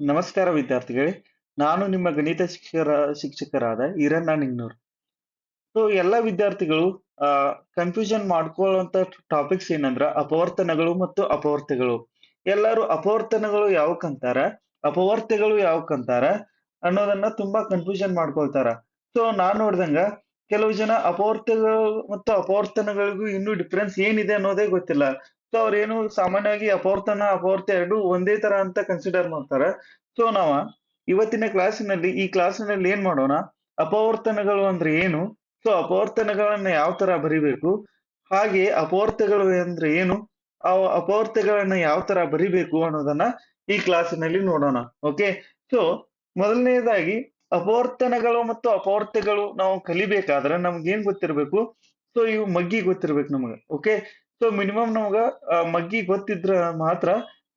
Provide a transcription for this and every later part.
ನಮಸ್ಕಾರ ವಿದ್ಯಾರ್ಥಿಗಳೇ, ನಾನು ನಿಮ್ಮ ಗಣಿತ ಶಿಕ್ಷಕರ, ಶಿಕ್ಷಕರಾದ ಈರಣ್ಣ ನಿಂಗ್ನೂರ್. ಸೊ, ಎಲ್ಲ ವಿದ್ಯಾರ್ಥಿಗಳು ಕನ್ಫ್ಯೂಷನ್ ಮಾಡ್ಕೊಳ್ಳುವಂತ ಟಾಪಿಕ್ಸ್ ಏನಂದ್ರ ಅಪವರ್ತನಗಳು ಮತ್ತು ಅಪವರ್ತಗಳು ಎಲ್ಲರೂ ಅಪವರ್ತನಗಳು ಯಾವಕ್ಕಂತಾರ? ಯಾವ ಯಾವಕ್ಕಂತಾರ? ಅನ್ನೋದನ್ನ ತುಂಬಾ ಕನ್ಫ್ಯೂಷನ್ ಮಾಡ್ಕೊಳ್ತಾರ. ಸೊ, ನಾನ್ ನೋಡ್ದಂಗ ಕೆಲವು ಜನ ಅಪವರ್ತಗಳು ಮತ್ತು ಅಪವರ್ತನಗಳಿಗೂ ಇನ್ನೂ ಡಿಫ್ರೆನ್ಸ್ ಏನಿದೆ ಅನ್ನೋದೇ ಗೊತ್ತಿಲ್ಲ. ಸೊ ಅವ್ರೇನು ಸಾಮಾನ್ಯವಾಗಿ ಅಪವರ್ತನ ಅಪೌರ್ತ ಎರಡು ಒಂದೇ ತರ ಅಂತ ಕನ್ಸಿಡರ್ ಮಾಡ್ತಾರೆ. ಸೊ ನಾವ ಇವತ್ತಿನ ಕ್ಲಾಸಿನಲ್ಲಿ ಈ ಕ್ಲಾಸಿನಲ್ಲಿ ಏನ್ ಮಾಡೋಣ? ಅಪವರ್ತನಗಳು ಅಂದ್ರೆ ಏನು? ಸೊ ಅಪವರ್ತನಗಳನ್ನ ಯಾವ ತರ ಬರಿಬೇಕು? ಹಾಗೆ ಅಪವರ್ತಗಳು ಅಂದ್ರೆ ಏನು? ಆ ಅಪವರ್ತಗಳನ್ನ ಯಾವ ತರ ಬರಿಬೇಕು ಅನ್ನೋದನ್ನ ಈ ಕ್ಲಾಸಿನಲ್ಲಿ ನೋಡೋಣ. ಓಕೆ ಸೊ ಮೊದಲನೇದಾಗಿ ಅಪವರ್ತನಗಳು ಮತ್ತು ಅಪವರ್ತಗಳು ನಾವು ಕಲಿಬೇಕಾದ್ರೆ ನಮ್ಗೆ ಏನ್ ಗೊತ್ತಿರ್ಬೇಕು? ಸೊ ಇವು ಮಗ್ಗಿ ಗೊತ್ತಿರ್ಬೇಕು ನಮಗೆ. ಓಕೆ ಸೊ ಮಿನಿಮಮ್ ನಮಗ ಮಗ್ಗಿ ಗೊತ್ತಿದ್ರ ಮಾತ್ರ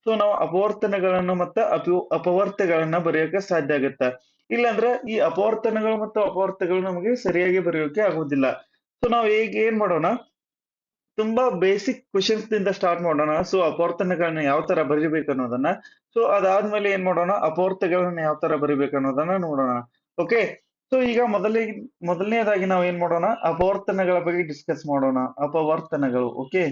ಸೊ ನಾವು ಅಪವರ್ತನಗಳನ್ನ ಮತ್ತ ಅಪ ಅಪವರ್ತ್ಯಗಳನ್ನ ಬರೆಯೋಕೆ ಸಾಧ್ಯ ಆಗತ್ತ. ಇಲ್ಲಾಂದ್ರೆ, ಈ ಅಪವರ್ತನಗಳು ಮತ್ತು ಅಪವರ್ತಗಳು ನಮಗೆ ಸರಿಯಾಗಿ ಬರೆಯೋಕೆ ಆಗುವುದಿಲ್ಲ ಸೊ ನಾವು ಈಗ ಏನ್ ಮಾಡೋಣ? ತುಂಬಾ ಬೇಸಿಕ್ ಕ್ವಶನ್ಸ್ ದಿಂದ ಸ್ಟಾರ್ಟ್ ಮಾಡೋಣ. ಸೊ ಅಪವರ್ತನಗಳನ್ನ ಯಾವ ತರ ಬರಿಬೇಕು ಅನ್ನೋದನ್ನ. ಸೊ ಅದಾದ್ಮೇಲೆ ಏನ್ ಮಾಡೋಣ? ಅಪವರ್ತಗಳನ್ನ ಯಾವ ತರ ಬರಿಬೇಕು ಅನ್ನೋದನ್ನ ನೋಡೋಣ. ಓಕೆ ಸೊ ಈಗ ಮೊದಲೇ ಮೊದಲನೇದಾಗಿ ನಾವು ಏನ್ ಮಾಡೋಣ? ಅಪವರ್ತನಗಳ ಬಗ್ಗೆ ಡಿಸ್ಕಸ್ ಮಾಡೋಣ. ಅಪವರ್ತನಗಳು ಓಕೆ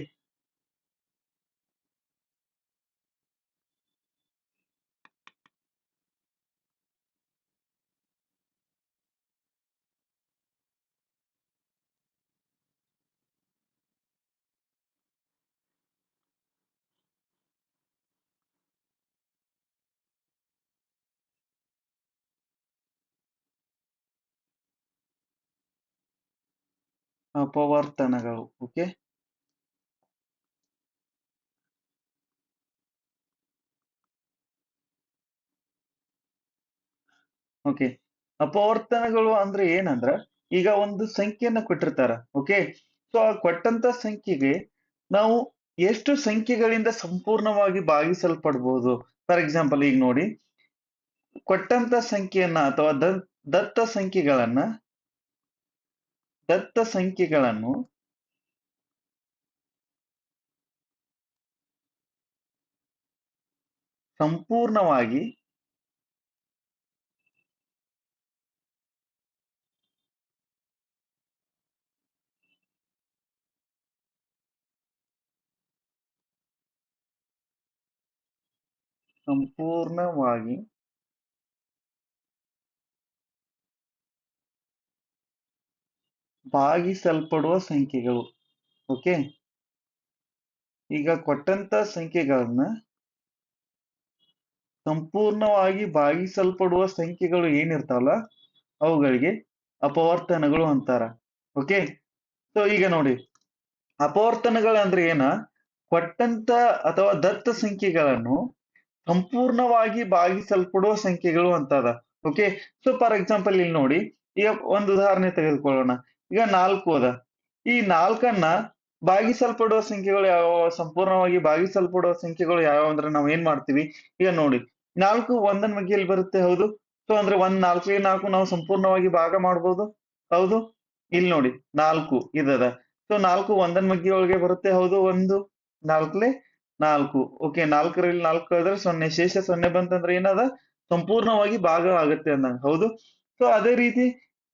ಅಪವರ್ತನಗಳು ಓಕೆ? ಓಕೆ. ಅಪವರ್ತನಗಳು ಅಂದ್ರೆ ಏನಂದ್ರ, ಈಗ ಒಂದು ಸಂಖ್ಯೆಯನ್ನ ಕೊಟ್ಟಿರ್ತಾರ, ಓಕೆ? ಸೊ, ಆ ಕೊಟ್ಟಂತ ಸಂಖ್ಯೆಗೆ ನಾವು ಎಷ್ಟು ಸಂಖ್ಯೆಗಳಿಂದ ಸಂಪೂರ್ಣವಾಗಿ ಭಾಗಿಸಲ್ಪಡ್ಬೋದು? ಫಾರ್ ಎಕ್ಸಾಂಪಲ್, ಈಗ ನೋಡಿ ಕೊಟ್ಟಂತ ಸಂಖ್ಯೆಯನ್ನ ಅಥವಾ ದತ್ತ ಸಂಖ್ಯೆಗಳನ್ನ ದತ್ತ ಸಂಖ್ಯೆಗಳನ್ನು ಸಂಪೂರ್ಣವಾಗಿ ಸಂಪೂರ್ಣವಾಗಿ ಭಾಗಿಸಲ್ಪಡುವ ಸಂಖ್ಯೆಗಳು. ಓಕೆ? ಈಗ ಕೊಟ್ಟಂತ ಸಂಖ್ಯೆಗಳನ್ನ ಸಂಪೂರ್ಣವಾಗಿ ಭಾಗಿಸಲ್ಪಡುವ ಸಂಖ್ಯೆಗಳು ಏನಿರ್ತಾವಲ್ಲ, ಅವುಗಳಿಗೆ ಅಪವರ್ತನಗಳು ಅಂತಾರ. ಓಕೆ? ಸೊ ಈಗ ನೋಡಿ. ಅಪವರ್ತನಗಳು ಅಂದ್ರೆ ಏನ? ಕೊಟ್ಟಂತ ಅಥವಾ ದತ್ತ ಸಂಖ್ಯೆಗಳನ್ನು ಸಂಪೂರ್ಣವಾಗಿ ಭಾಗಿಸಲ್ಪಡುವ ಸಂಖ್ಯೆಗಳು ಅಂತದ. ಓಕೆ? ಸೊ ಫಾರ್ ಎಕ್ಸಾಂಪಲ್ ಇಲ್ಲಿ ನೋಡಿ. ಈಗ ಒಂದು ಉದಾಹರಣೆ ತೆಗೆದುಕೊಳ್ಳೋಣ. ಈಗ ನಾಲ್ಕು ಅದ. ಈ ನಾಲ್ಕನ್ನ ಭಾಗಿಸಲ್ಪಡುವ ಸಂಖ್ಯೆಗಳು ಯಾವ ಸಂಪೂರ್ಣವಾಗಿ ಭಾಗಿಸಲ್ಪಡುವ ಸಂಖ್ಯೆಗಳು ಯಾವ ಅಂದ್ರೆ ನಾವು ಏನ್ ಮಾಡ್ತೀವಿ? ಈಗ ನೋಡಿ, ನಾಲ್ಕು ಒಂದನ್ ಮಗ್ಗಿಯಲ್ಲಿ ಬರುತ್ತೆ? ಹೌದು? ಸೊ ಅಂದ್ರೆ ಒಂದ್ ನಾಲ್ಕು ನಾಲ್ಕು ನಾವು ಸಂಪೂರ್ಣವಾಗಿ ಭಾಗ ಮಾಡ್ಬೋದು? ಹೌದು? ಇಲ್ಲಿ ನೋಡಿ, ನಾಲ್ಕು ಇದದ. ಸೊ ನಾಲ್ಕು ಒಂದನ್ ಮಗ್ಗಿ ಒಳಗೆ ಬರುತ್ತೆ? ಹೌದು? ಒಂದು, ನಾಲ್ಕಲೆ ನಾಲ್ಕು. ಓಕೆ ನಾಲ್ಕರಲ್ಲಿ ನಾಲ್ಕು ಆದ್ರೆ ಸೊನ್ನೆ, ಶೇಷ ಸೊನ್ನೆ ಬಂತಂದ್ರೆ ಏನದ ಸಂಪೂರ್ಣವಾಗಿ ಭಾಗ ಆಗುತ್ತೆ ಅಂದಂಗ. ಹೌದು? ಸೊ ಅದೇ ರೀತಿ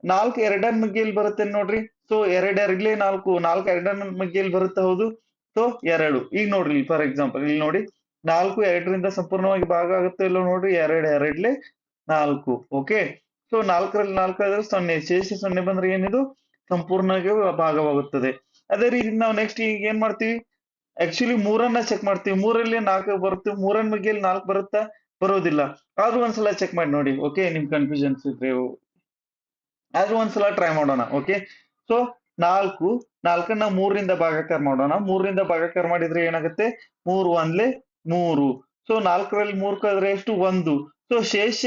ನಾಲ್ಕು ಎರಡರ ಮಗ್ಗಿಯಲ್ಲಿ ಬರುತ್ತೆ ನೋಡ್ರಿ. ಸೊ ಎರಡ್ ಎರಡ್ಲೆ ನಾಲ್ಕು ನಾಲ್ಕು ಎರಡರ ಮಗ್ಗಿಯಲ್ಲಿ ಬರುತ್ತೆ ಹೌದು. ಸೊ ಎರಡು. ಈಗ ನೋಡ್ರಿ ಫಾರ್ ಎಕ್ಸಾಂಪಲ್ ಇಲ್ಲಿ ನೋಡಿ. ನಾಲ್ಕು ಎರಡರಿಂದ ಸಂಪೂರ್ಣವಾಗಿ ಭಾಗ ಆಗುತ್ತೆ ಇಲ್ಲ ನೋಡ್ರಿ, ಎರಡ್ ಎರಡ್ಲೆ ನಾಲ್ಕು. ಓಕೆ ಸೊ ನಾಲ್ಕರಲ್ಲಿ ನಾಲ್ಕು ಆದ್ರೆ ಸೊನ್ನೆ. ಶೇಷ ಸೊನ್ನೆ ಬಂದ್ರೆ ಏನಿದು? ಸಂಪೂರ್ಣವಾಗಿ ಭಾಗವಾಗುತ್ತದೆ. ಅದೇ ರೀತಿ ನಾವು ನೆಕ್ಸ್ಟ್ ಈಗ ಏನ್ ಮಾಡ್ತೀವಿ? ಆಕ್ಚುಲಿ ಮೂರನ್ನ ಚೆಕ್ ಮಾಡ್ತೀವಿ. ಮೂರಲ್ಲಿ ನಾಲ್ಕು ಬರುತ್ತೆ. ಮೂರನ್ ಮಗ್ಗಿಯಲ್ಲಿ ನಾಲ್ಕು ಬರುತ್ತಾ? ಬರೋದಿಲ್ಲ. ಆದ್ರೂ ಒಂದ್ಸಲ ಚೆಕ್ ಮಾಡಿ ನೋಡಿ. ಓಕೆ ನಿಮ್ ಕನ್ಫ್ಯೂಷನ್ಸ್ ಇದ್ರೆ. ಆದ್ರೂ ಒಂದ್ಸಲ ಟ್ರೈ ಮಾಡೋಣ ಓಕೆ ಸೊ ನಾಲ್ಕು, ನಾಲ್ಕನ್ನ ಮೂರರಿಂದ ಭಾಗಾಕಾರ ಮಾಡೋಣ. ಮೂರರಿಂದ ಭಾಗಾಕಾರ ಮಾಡಿದ್ರೆ ಏನಾಗುತ್ತೆ? ಮೂರು ಒಂದ್ಲೆ ಮೂರು. ಸೊ ನಾಲ್ಕರಲ್ಲಿ ಮೂರ್ ಕಳೆದ್ರೆ ಎಷ್ಟು? ಒಂದು. ಸೊ ಶೇಷ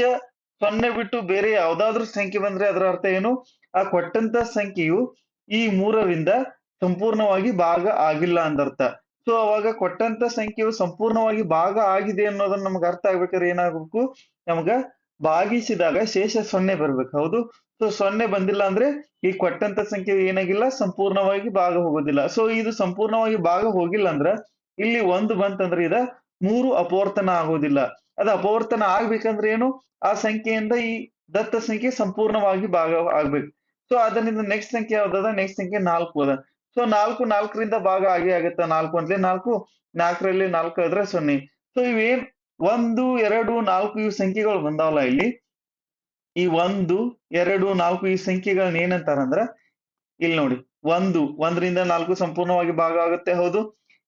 ಸೊನ್ನೆ ಬಿಟ್ಟು ಬೇರೆ ಯಾವ್ದಾದ್ರು ಸಂಖ್ಯೆ ಬಂದ್ರೆ ಅದರ ಅರ್ಥ ಏನು? ಆ ಕೊಟ್ಟಂತ ಸಂಖ್ಯೆಯು ಈ ಮೂರರಿಂದ ಸಂಪೂರ್ಣವಾಗಿ ಭಾಗ ಆಗಿಲ್ಲ ಅಂದರ್ಥ. ಸೊ ಅವಾಗ ಕೊಟ್ಟಂತ ಸಂಖ್ಯೆಯು ಸಂಪೂರ್ಣವಾಗಿ ಭಾಗ ಆಗಿದೆ ಅನ್ನೋದನ್ನ ನಮ್ಗೆ ಅರ್ಥ ಆಗ್ಬೇಕಾದ್ರೆ ಏನಾಗಬೇಕು? ನಮ್ಗ ಭಾಗಿಸಿದಾಗ ಶೇಷ ಸೊನ್ನೆ ಬರ್ಬೇಕು. ಹೌದು? ಸೊ ಸೊನ್ನೆ ಬಂದಿಲ್ಲ ಅಂದ್ರೆ ಈ ಕೊಟ್ಟಂತ ಸಂಖ್ಯೆ ಏನಾಗಿಲ್ಲ, ಸಂಪೂರ್ಣವಾಗಿ ಭಾಗ ಹೋಗೋದಿಲ್ಲ. ಸೊ ಇದು ಸಂಪೂರ್ಣವಾಗಿ ಭಾಗ ಹೋಗಿಲ್ಲ ಅಂದ್ರ ಇಲ್ಲಿ ಒಂದು ಬಂತಂದ್ರೆ ಇದ ಮೂರು ಅಪವರ್ತನ ಆಗೋದಿಲ್ಲ. ಅದು ಅಪವರ್ತನ ಆಗ್ಬೇಕಂದ್ರೆ ಏನು? ಆ ಸಂಖ್ಯೆಯಿಂದ ಈ ದತ್ತ ಸಂಖ್ಯೆ ಸಂಪೂರ್ಣವಾಗಿ ಭಾಗ ಆಗ್ಬೇಕು. ಸೊ ಅದರಿಂದ ನೆಕ್ಸ್ಟ್ ಸಂಖ್ಯೆ ಯಾವ್ದದ? ನೆಕ್ಸ್ಟ್ ಸಂಖ್ಯೆ ನಾಲ್ಕು ಅದ. ಸೊ ನಾಲ್ಕು ನಾಲ್ಕರಿಂದ ಭಾಗ ಆಗೇ ಆಗುತ್ತ ನಾಲ್ಕು ಅಂದ್ರೆ ನಾಲ್ಕು, ನಾಲ್ಕರಲ್ಲಿ ನಾಲ್ಕು ಆದ್ರೆ ಸೊನ್ನೆ. ಸೊ ಇವೇನ್ ಒಂದು, ಎರಡು, ನಾಲ್ಕು ಈ ಸಂಖ್ಯೆಗಳು ಬಂದಾವಲ್ಲ ಇಲ್ಲಿ. ಈ ಒಂದು, ಎರಡು, ನಾಲ್ಕು ಈ ಸಂಖ್ಯೆಗಳನ್ನ ಏನಂತಾರಂದ್ರ ಇಲ್ಲಿ ನೋಡಿ. ಒಂದು, ಒಂದರಿಂದ ನಾಲ್ಕು ಸಂಪೂರ್ಣವಾಗಿ ಭಾಗ ಆಗುತ್ತೆ, ಹೌದು.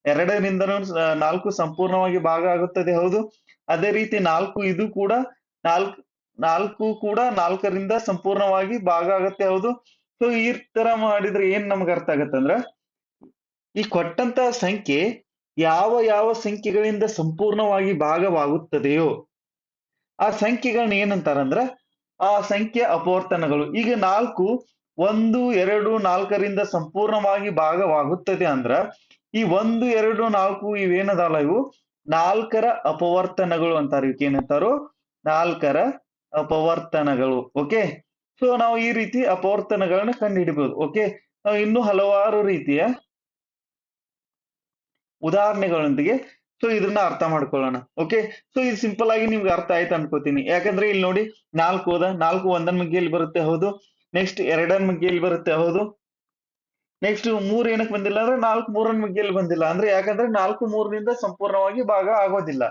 ಎರಡರಿಂದ ನಾಲ್ಕು ಸಂಪೂರ್ಣವಾಗಿ ಭಾಗ ಆಗುತ್ತದೆ, ಹೌದು. ಅದೇ ರೀತಿ ನಾಲ್ಕು ಇದು ಕೂಡ, ನಾಲ್ಕು ನಾಲ್ಕು ಕೂಡ ನಾಲ್ಕರಿಂದ ಸಂಪೂರ್ಣವಾಗಿ ಭಾಗ ಆಗುತ್ತೆ, ಹೌದು. ಸೊ ಈ ತರ ಮಾಡಿದ್ರೆ ಏನ್ ನಮ್ಗೆ ಅರ್ಥ ಆಗತ್ತಂದ್ರ, ಈ ಕೊಟ್ಟಂತ ಸಂಖ್ಯೆ ಯಾವ ಯಾವ ಸಂಖ್ಯೆಗಳಿಂದ ಸಂಪೂರ್ಣವಾಗಿ ಭಾಗವಾಗುತ್ತದೆಯೋ, ಆ ಸಂಖ್ಯೆಗಳನ್ನ ಏನಂತಾರಂದ್ರ, ಆ ಸಂಖ್ಯೆ ಅಪವರ್ತನಗಳು. ಈಗ ನಾಲ್ಕು, ಒಂದು, ಎರಡು, ನಾಲ್ಕರಿಂದ ಸಂಪೂರ್ಣವಾಗಿ ಭಾಗವಾಗುತ್ತದೆ ಅಂದ್ರ, ಈ ಒಂದು, ಎರಡು, ನಾಲ್ಕು ಇವೇನದಲ್ಲ ಇವು? ನಾಲ್ಕರ ಅಪವರ್ತನಗಳು ಅಂತಾರೆ. ಇವಕ್ಕೆ ಏನಂತಾರೋ? ನಾಲ್ಕರ ಅಪವರ್ತನಗಳು. ಓಕೆ? ಸೊ ನಾವು ಈ ರೀತಿ ಅಪವರ್ತನಗಳನ್ನ ಕಂಡುಹಿಡಿಬಹುದು ಓಕೆ? ನಾವು ಇನ್ನೂ ಹಲವಾರು ರೀತಿಯ ಉದಾಹರಣೆಗಳೊಂದಿಗೆ. ಸೊ ಇದನ್ನ ಅರ್ಥ ಮಾಡ್ಕೊಳ್ಳೋಣ. ಓಕೆ ಸೊ ಇದು ಸಿಂಪಲ್ ಆಗಿ ನಿಮ್ಗೆ ಅರ್ಥ ಆಯ್ತು ಅನ್ಕೋತೀನಿ. ಯಾಕಂದ್ರೆ ಇಲ್ಲಿ ನೋಡಿ, ನಾಲ್ಕು ಹೋದ, ನಾಲ್ಕು ಒಂದನ್ ಮಗ್ಗಿಯಲ್ಲಿ ಬರುತ್ತೆ? ಹೌದು. ನೆಕ್ಸ್ಟ್ ಎರಡನ್ ಮಗ್ಗಿಯಲ್ಲಿ ಬರುತ್ತೆ? ಹೌದು. ನೆಕ್ಸ್ಟ್ ಮೂರ್ ಏನಕ್ಕೆ ಬಂದಿಲ್ಲ ಅಂದ್ರೆ, ನಾಲ್ಕು ಮೂರನ್ ಮಗ್ಗಿಯಲ್ಲಿ ಬಂದಿಲ್ಲ. ಅಂದ್ರೆ ಯಾಕಂದ್ರೆ ನಾಲ್ಕು ಮೂರರಿಂದ ಸಂಪೂರ್ಣವಾಗಿ ಭಾಗ ಆಗೋದಿಲ್ಲ.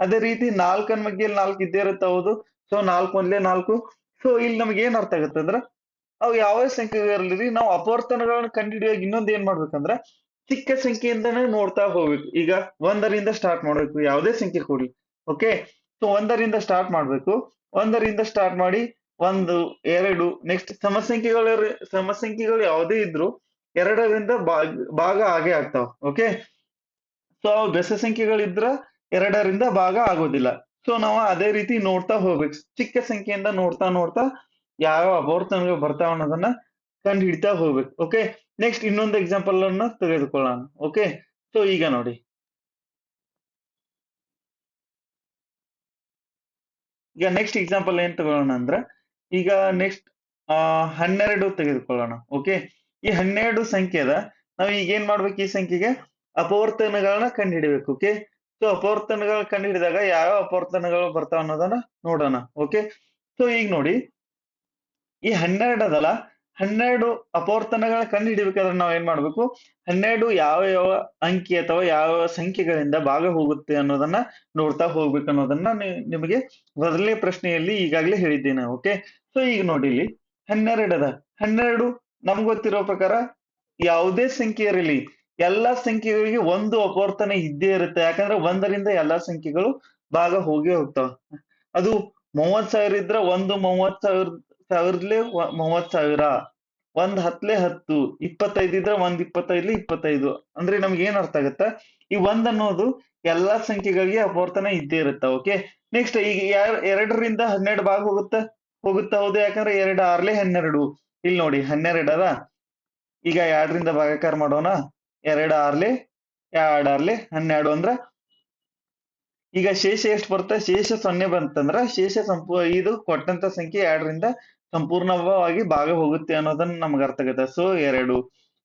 ಅದೇ ರೀತಿ ನಾಲ್ಕನ್ ಮಗ್ಗಿಯಲ್ಲಿ ನಾಲ್ಕು ಇದ್ದೇ ಇರುತ್ತೆ? ಹೌದು. ಸೊ ನಾಲ್ಕು ಒಂದ್ಲೇ ನಾಲ್ಕು. ಸೊ ಇಲ್ಲಿ ನಮ್ಗೆ ಏನ್ ಅರ್ಥ ಆಗುತ್ತೆ ಅಂದ್ರೆ, ಅವು ಯಾವ ಸಂಖ್ಯೆ ಇರಲಿ ನಾವು ಅಪವರ್ತನಗಳನ್ನ ಹಿಡಿಯೋಕೆ ಇನ್ನೊಂದ್ ಏನ್ ಮಾಡ್ಬೇಕಂದ್ರ ಚಿಕ್ಕ ಸಂಖ್ಯೆಯಿಂದನೇ ನೋಡ್ತಾ ಹೋಗ್ಬೇಕು. ಈಗ ಒಂದರಿಂದ ಸ್ಟಾರ್ಟ್ ಮಾಡ್ಬೇಕು. ಯಾವುದೇ ಸಂಖ್ಯೆ ಕೊಡಿ. ಓಕೆ ಸೊ ಒಂದರಿಂದ ಸ್ಟಾರ್ಟ್ ಮಾಡ್ಬೇಕು. ಒಂದರಿಂದ ಸ್ಟಾರ್ಟ್ ಮಾಡಿ ಒಂದು, ಎರಡು ನೆಕ್ಸ್ಟ್ ಸಮಸಂಖ್ಯೆಗಳ, ಸಮಸಂಖ್ಯೆಗಳು ಯಾವುದೇ ಇದ್ರು ಎರಡರಿಂದ ಭಾಗ ಆಗೇ ಆಗ್ತಾವ. ಓಕೆ ಸೊ ಬೆಸ ಸಂಖ್ಯೆಗಳಿದ್ರ ಎರಡರಿಂದ ಭಾಗ ಆಗೋದಿಲ್ಲ. ಸೊ ನಾವು ಅದೇ ರೀತಿ ನೋಡ್ತಾ ಹೋಗ್ಬೇಕು. ಚಿಕ್ಕ ಸಂಖ್ಯೆಯಿಂದ ನೋಡ್ತಾ ನೋಡ್ತಾ ಯಾವ ಅಪವರ್ತನಗಳು ಬರ್ತಾವ ಅನ್ನೋದನ್ನ ಕಂಡು ಹಿಡಿತಾ ಹೋಗ್ಬೇಕು ಓಕೆ ನೆಕ್ಸ್ಟ್ ಇನ್ನೊಂದು ಎಕ್ಸಾಂಪಲ್ ಅನ್ನ ತೆಗೆದುಕೊಳ್ಳೋಣ ಓಕೆ ಸೊ ಈಗ ನೋಡಿ. ಈಗ ನೆಕ್ಸ್ಟ್ ಎಕ್ಸಾಂಪಲ್ ಏನ್ ತಗೊಳ್ಳೋಣ ಅಂದ್ರೆ, ಈಗ ನೆಕ್ಸ್ಟ್ ಹನ್ನೆರಡು ತೆಗೆದುಕೊಳ್ಳೋಣ ಓಕೆ ಈ ಹನ್ನೆರಡು ಸಂಖ್ಯೆದ ನಾವು ಈಗ ಏನ್ ಮಾಡ್ಬೇಕು ಈ ಸಂಖ್ಯೆಗೆ? ಅಪವರ್ತನಗಳನ್ನ ಕಂಡುಹಿಡಿಬೇಕು ಓಕೆ ಸೊ ಅಪವರ್ತನಗಳ ಕಂಡುಹಿಡಿದಾಗ ಯಾವ ಅಪವರ್ತನಗಳು ಬರ್ತಾವ ಅನ್ನೋದನ್ನ ನೋಡೋಣ ಓಕೆ ಸೊ ಈಗ ನೋಡಿ. ಈ ಹನ್ನೆರಡು ಅದಲ್ಲ ಹನ್ನೆರಡು ಅಪವರ್ತನಗಳ ಕಂಡು ಹಿಡಿಬೇಕಾದ್ರೆ ನಾವು ಏನ್ ಮಾಡ್ಬೇಕು? ಹನ್ನೆರಡು ಯಾವ ಯಾವ ಅಂಕಿ ಅಥವಾ ಯಾವ ಯಾವ ಸಂಖ್ಯೆಗಳಿಂದ ಭಾಗ ಹೋಗುತ್ತೆ ಅನ್ನೋದನ್ನ ನೋಡ್ತಾ ಹೋಗ್ಬೇಕು ಅನ್ನೋದನ್ನ ನಿಮಗೆ ಮೊದಲನೇ ಪ್ರಶ್ನೆಯಲ್ಲಿ ಈಗಾಗಲೇ ಹೇಳಿದ್ದೇನೆ ಓಕೆ ಸೊ ಈಗ ನೋಡಿ ಇಲ್ಲಿ ಹನ್ನೆರಡದ ಹನ್ನೆರಡು ನಮ್ಗೆ ಗೊತ್ತಿರೋ ಪ್ರಕಾರ ಯಾವುದೇ ಸಂಖ್ಯೆ ಇರಲಿ, ಎಲ್ಲಾ ಸಂಖ್ಯೆಗಳಿಗೆ ಒಂದು ಅಪವರ್ತನ ಇದ್ದೇ ಇರುತ್ತೆ, ಯಾಕಂದ್ರೆ ಒಂದರಿಂದ ಎಲ್ಲಾ ಸಂಖ್ಯೆಗಳು ಭಾಗ ಹೋಗಿ ಹೋಗ್ತಾವ. ಅದು ಮೂವತ್ ಸಾವಿರ ಇದ್ರೆ ಒಂದು ಮೂವತ್ ಸಾವಿರ ಸಾವಿರಲೆ ಮೂವತ್ ಸಾವಿರ. ಒಂದ್ ಹತ್ತಲೆ ಹತ್ತು, ಇಪ್ಪತ್ತೈದು ಇದ್ರೆ ಒಂದ್ ಇಪ್ಪತ್ತೈದ್ಲೆ ಇಪ್ಪತ್ತೈದು. ಅಂದ್ರೆ ನಮ್ಗೆ ಏನ್ ಅರ್ಥ ಆಗತ್ತ? ಈ ಒಂದ್ ಅನ್ನೋದು ಎಲ್ಲಾ ಸಂಖ್ಯೆಗಳಿಗೆ ಅಪವರ್ತನ ಇದ್ದೇ ಇರುತ್ತ ಓಕೆ ನೆಕ್ಸ್ಟ್ ಈಗ ಎರಡರಿಂದ ಹನ್ನೆರಡು ಭಾಗ ಹೋಗುತ್ತ? ಹೋಗುತ್ತಾ ಹೌದು, ಯಾಕಂದ್ರೆ ಎರಡು ಆರ್ಲೆ ಹನ್ನೆರಡು. ಇಲ್ಲಿ ನೋಡಿ, ಹನ್ನೆರಡು ಅದ. ಈಗ ಎರಡರಿಂದ ಭಾಗಾಕಾರ ಮಾಡೋಣ. ಎರಡ್ ಆರ್ಲೆ ಎರಡ್ ಆರ್ಲೆ ಹನ್ನೆರಡು ಅಂದ್ರ? ಈಗ ಶೇಷ ಎಷ್ಟು ಬರುತ್ತೆ? ಶೇಷ ಸೊನ್ನೆ ಬಂತಂದ್ರ, ಶೇಷ ಸಂಪೂ, ಇದು ಕೊಟ್ಟಂತ ಸಂಖ್ಯೆ ಎರಡರಿಂದ ಸಂಪೂರ್ಣವಾಗಿ ಭಾಗ ಹೋಗುತ್ತೆ ಅನ್ನೋದನ್ನ ನಮ್ಗೆ ಅರ್ಥ ಆಗತ್ತೆ. ಸೊ ಎರಡು.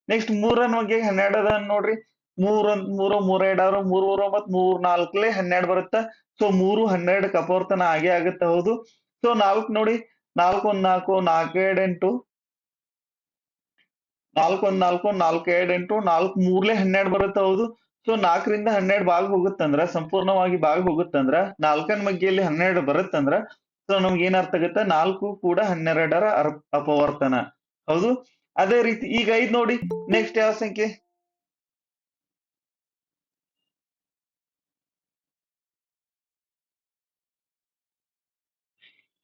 ನೆಕ್ಸ್ಟ್ ಮೂರನ್ ಬಗ್ಗೆ ಹನ್ನೆರಡು ಅದ ನೋಡ್ರಿ. ಮೂರ್ ಒಂದ್ ಮೂರು ಮೂರ್ ಎರಡ್ ಆರು ಮೂರ್, ಮೂರು ಮತ್ ಮೂರ್ ನಾಲ್ಕಲೆ ಹನ್ನೆರಡು ಬರುತ್ತ. ಸೊ ಮೂರು ಹನ್ನೆರಡು ಕಪೋರ್ತನ ಆಗೇ ಆಗುತ್ತೆ, ಹೌದು. ಸೊ ನಾಲ್ಕ್ ನೋಡಿ. ನಾಲ್ಕು ಒಂದ್ ನಾಲ್ಕು ನಾಲ್ಕು ಎರಡ್ ಎಂಟು. ನಾಲ್ಕು ಒಂದ್ ನಾಲ್ಕು ನಾಲ್ಕು ಎರಡ್ ಎಂಟು. ನಾಲ್ಕು ಮೂರ್ಲೆ ಹನ್ನೆರಡು ಬರುತ್ತೆ, ಹೌದು. ಸೊ ನಾಲ್ಕರಿಂದ ಹನ್ನೆರಡು ಭಾಗ ಹೋಗುತ್ತಂದ್ರ ಸಂಪೂರ್ಣವಾಗಿ ಭಾಗ ಹೋಗುತ್ತಂದ್ರ ನಾಲ್ಕನ್ ಮಗ್ಗಿಯಲ್ಲಿ ಹನ್ನೆರಡು ಬರುತ್ತಂದ್ರ ಸೊ ನಮ್ಗೆ ಏನರ್ಥ ಆಗುತ್ತೆ? ನಾಲ್ಕು ಕೂಡ ಹನ್ನೆರಡರ ಅಪವರ್ತನ. ಹೌದು? ಅದೇ ರೀತಿ ಈಗ ಐದ್ ನೋಡಿ. ನೆಕ್ಸ್ಟ್ ಯಾವ ಸಂಖ್ಯೆ?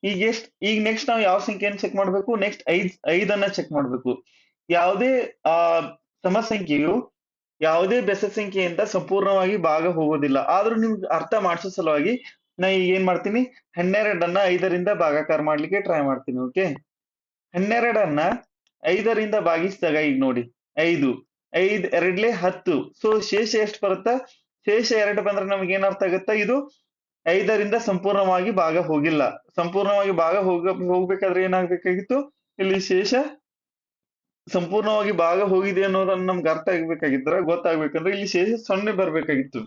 ಈಗ ಎಷ್ಟ್, ಈಗ ನೆಕ್ಸ್ಟ್ ನಾವು ಯಾವ ಸಂಖ್ಯೆಯನ್ನು ಚೆಕ್ ಮಾಡ್ಬೇಕು? ನೆಕ್ಸ್ಟ್ ಐದ್, ಐದನ್ನ ಚೆಕ್ ಮಾಡ್ಬೇಕು. ಯಾವುದೇ, ಆ, ಸಮಸಂಖ್ಯೆಯು ಯಾವುದೇ ಬೆಸ ಸಂಖ್ಯೆಯಿಂದ ಸಂಪೂರ್ಣವಾಗಿ ಭಾಗ ಹೋಗೋದಿಲ್ಲ. ಆದ್ರೂ ನಿಮ್ಗೆ ಅರ್ಥ ಮಾಡಿಸೋ ಸಲುವಾಗಿ ನಾ ಈಗ ಏನ್ ಮಾಡ್ತೀನಿ? ಹನ್ನೆರಡನ್ನ ಐದರಿಂದ ಭಾಗಾಕಾರ ಮಾಡ್ಲಿಕ್ಕೆ ಟ್ರೈ ಮಾಡ್ತೀನಿ ಓಕೆ ಹನ್ನೆರಡನ್ನ ಐದರಿಂದ ಭಾಗಿಸಿದಾಗ ಈಗ ನೋಡಿ, ಐದು, ಐದ್, ಎರಡ್ಲೆ ಹತ್ತು. ಸೊ ಶೇಷ ಎಷ್ಟು ಬರುತ್ತಾ? ಶೇಷ ಎರಡು ಬಂದ್ರೆ ನಮ್ಗೆ ಏನರ್ಥ ಆಗುತ್ತ? ಇದು ಐದರಿಂದ ಸಂಪೂರ್ಣವಾಗಿ ಭಾಗ ಹೋಗಿಲ್ಲ. ಸಂಪೂರ್ಣವಾಗಿ ಭಾಗ ಹೋಗ, ಹೋಗ್ಬೇಕಾದ್ರೆ ಏನಾಗ್ಬೇಕಾಗಿತ್ತು? ಇಲ್ಲಿ ಶೇಷ ಸಂಪೂರ್ಣವಾಗಿ ಭಾಗ ಹೋಗಿದೆ ಅನ್ನೋದನ್ನ ನಮ್ಗೆ ಅರ್ಥ ಆಗ್ಬೇಕಾಗಿದ್ರ ಗೊತ್ತಾಗ್ಬೇಕಂದ್ರೆ ಇಲ್ಲಿ ಶೇಷ ಸೊನ್ನೆ ಬರ್ಬೇಕಾಗಿತ್ತು.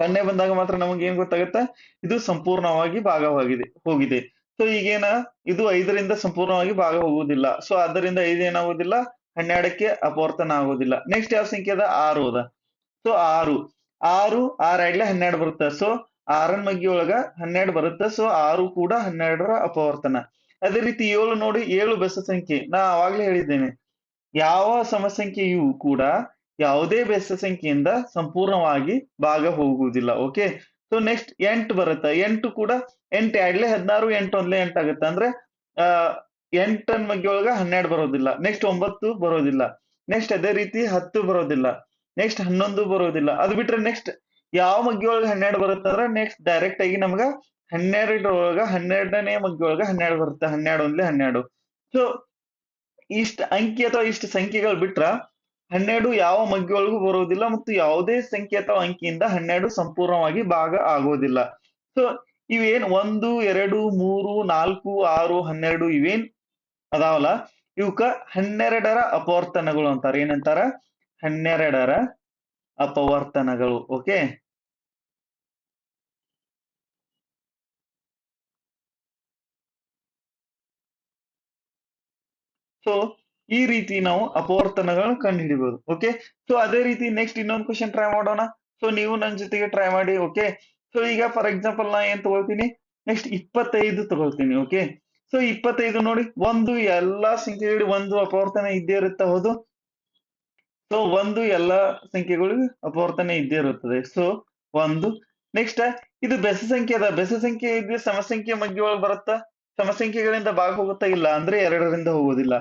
ಸೊನ್ನೆ ಬಂದಾಗ ಮಾತ್ರ ನಮಗೆ ಏನ್ ಗೊತ್ತಾಗುತ್ತೆ? ಇದು ಸಂಪೂರ್ಣವಾಗಿ ಭಾಗವಾಗಿದೆ, ಹೋಗಿದೆ. ಸೊ ಈಗೇನ ಇದು ಐದರಿಂದ ಸಂಪೂರ್ಣವಾಗಿ ಭಾಗ ಹೋಗುವುದಿಲ್ಲ ಸೊ ಅದರಿಂದ ಐದು ಏನಾಗುವುದಿಲ್ಲ? ಹನ್ನೆರಡಕ್ಕೆ ಅಪವರ್ತನ ಆಗುವುದಿಲ್ಲ. ನೆಕ್ಸ್ಟ್ ಯಾವ ಸಂಖ್ಯೆ ಅದ? ಆರು ಅದ. ಸೊ ಆರು. ಆರು, ಆರ್ ಆಗ್ಲೇ ಹನ್ನೆರಡು ಬರುತ್ತೆ? ಸೊ ಆರನ್ ಮಗ್ಗಿ ಒಳಗ ಹನ್ನೆರಡು ಬರುತ್ತೆ? ಸೊ ಆರು ಕೂಡ ಹನ್ನೆರಡರ ಅಪವರ್ತನ. ಅದೇ ರೀತಿ ಏಳು ನೋಡಿ ಏಳು ಬೆಸ ಸಂಖ್ಯೆ. ನಾ ಅವಾಗ್ಲೇ ಹೇಳಿದ್ದೇನೆ. ಯಾವ ಸಮಸಂಖ್ಯೆಯೂ ಕೂಡ ಯಾವುದೇ ಬೆಸ ಸಂಖ್ಯೆಯಿಂದ ಸಂಪೂರ್ಣವಾಗಿ ಭಾಗ ಹೋಗುವುದಿಲ್ಲ ಓಕೆ ಸೊ ನೆಕ್ಸ್ಟ್ ಎಂಟು ಬರುತ್ತೆ. ಎಂಟು ಕೂಡ ಎಂಟು ಎರಡ್ಲೆ ಹದಿನಾರು, ಎಂಟು ಒಂದ್ಲೆ ಎಂಟು ಆಗುತ್ತೆ. ಅಂದ್ರೆ, ಆ, ಎಂಟನ್ ಮಗ್ಗಿ ಒಳಗ ಹನ್ನೆರಡು ಬರೋದಿಲ್ಲ. ನೆಕ್ಸ್ಟ್ ಒಂಬತ್ತು ಬರೋದಿಲ್ಲ. ನೆಕ್ಸ್ಟ್ ಅದೇ ರೀತಿ ಹತ್ತು ಬರೋದಿಲ್ಲ. ನೆಕ್ಸ್ಟ್ ಹನ್ನೊಂದು ಬರೋದಿಲ್ಲ. ಅದು ಬಿಟ್ರೆ ನೆಕ್ಸ್ಟ್ ಯಾವ ಮಗ್ಗಿ ಒಳಗ ಹನ್ನೆರಡು ಬರುತ್ತೆ ಅಂದ್ರೆ ನೆಕ್ಸ್ಟ್ ಡೈರೆಕ್ಟ್ ಆಗಿ ನಮ್ಗ ಹನ್ನೆರಡರೊಳಗ ಹನ್ನೆರಡನೇ ಮಗ್ಗಿ ಒಳಗ ಹನ್ನೆರಡು ಬರುತ್ತೆ. ಹನ್ನೆರಡು ಒಂದ್ಲೆ ಹನ್ನೆರಡು. ಸೊ ಇಷ್ಟ ಅಂಕಿ ಅಥವಾ ಇಷ್ಟ ಸಂಖ್ಯೆಗಳು ಬಿಟ್ರ ಹನ್ನೆರಡು ಯಾವ ಮಗ್ಗಿಯೊಳಗೂ ಬರುವುದಿಲ್ಲ ಮತ್ತು ಯಾವುದೇ ಸಂಕೇತ ಅಂಕಿಯಿಂದ ಹನ್ನೆರಡು ಸಂಪೂರ್ಣವಾಗಿ ಭಾಗ ಆಗೋದಿಲ್ಲ ಸೊ ಇವೇನ್ ಒಂದು, ಎರಡು, ಮೂರು, ನಾಲ್ಕು, ಆರು, ಹನ್ನೆರಡು ಇವೇನ್ ಅದಾವಲ್ಲ? ಇವಕ್ಕ ಹನ್ನೆರಡರ ಅಪವರ್ತನಗಳು ಅಂತಾರೆ. ಏನಂತಾರ? ಹನ್ನೆರಡರ ಅಪವರ್ತನಗಳು. ಓಕೆ ಸೊ ಈ ರೀತಿ ನಾವು ಅಪವರ್ತನಗಳನ್ನು ಕಂಡುಹಿಡಿಬಹುದು ಓಕೆ ಸೊ ಅದೇ ರೀತಿ ನೆಕ್ಸ್ಟ್ ಇನ್ನೊಂದು ಕ್ವಶನ್ ಟ್ರೈ ಮಾಡೋಣ. ಸೊ ನೀವು ನನ್ನ ಜೊತೆಗೆ ಟ್ರೈ ಮಾಡಿ ಓಕೆ ಸೊ ಈಗ ಫಾರ್ ಎಕ್ಸಾಂಪಲ್ ನಾ ಏನ್ ತಗೊಳ್ತೀನಿ? ನೆಕ್ಸ್ಟ್ ಇಪ್ಪತ್ತೈದು ತಗೊಳ್ತೀನಿ ಓಕೆ ಸೊ ಇಪ್ಪತ್ತೈದು ನೋಡಿ, ಒಂದು ಎಲ್ಲಾ ಸಂಖ್ಯೆಗಳು ಒಂದು ಅಪವರ್ತನ ಇದ್ದೇ ಇರುತ್ತೆ ಹೌದು? ಸೊ ಒಂದು ಎಲ್ಲಾ ಸಂಖ್ಯೆಗಳಿಗೂ ಅಪವರ್ತನ ಇದ್ದೇ ಇರುತ್ತದೆ. ಸೊ ಒಂದು ನೆಕ್ಸ್ಟ್ ಇದು ಬೆಸ ಸಂಖ್ಯೆ ಅದ. ಬೆಸ ಸಂಖ್ಯೆ ಇದ್ರೆ ಸಮಸಂಖ್ಯೆ ಮಗ್ಗಿ ಒಳಗೆ ಬರುತ್ತಾ? ಸಮಸಂಖ್ಯೆಗಳಿಂದ ಭಾಗ ಹೋಗುತ್ತಾ ಇಲ್ಲ, ಅಂದ್ರೆ ಎರಡರಿಂದ ಹೋಗೋದಿಲ್ಲ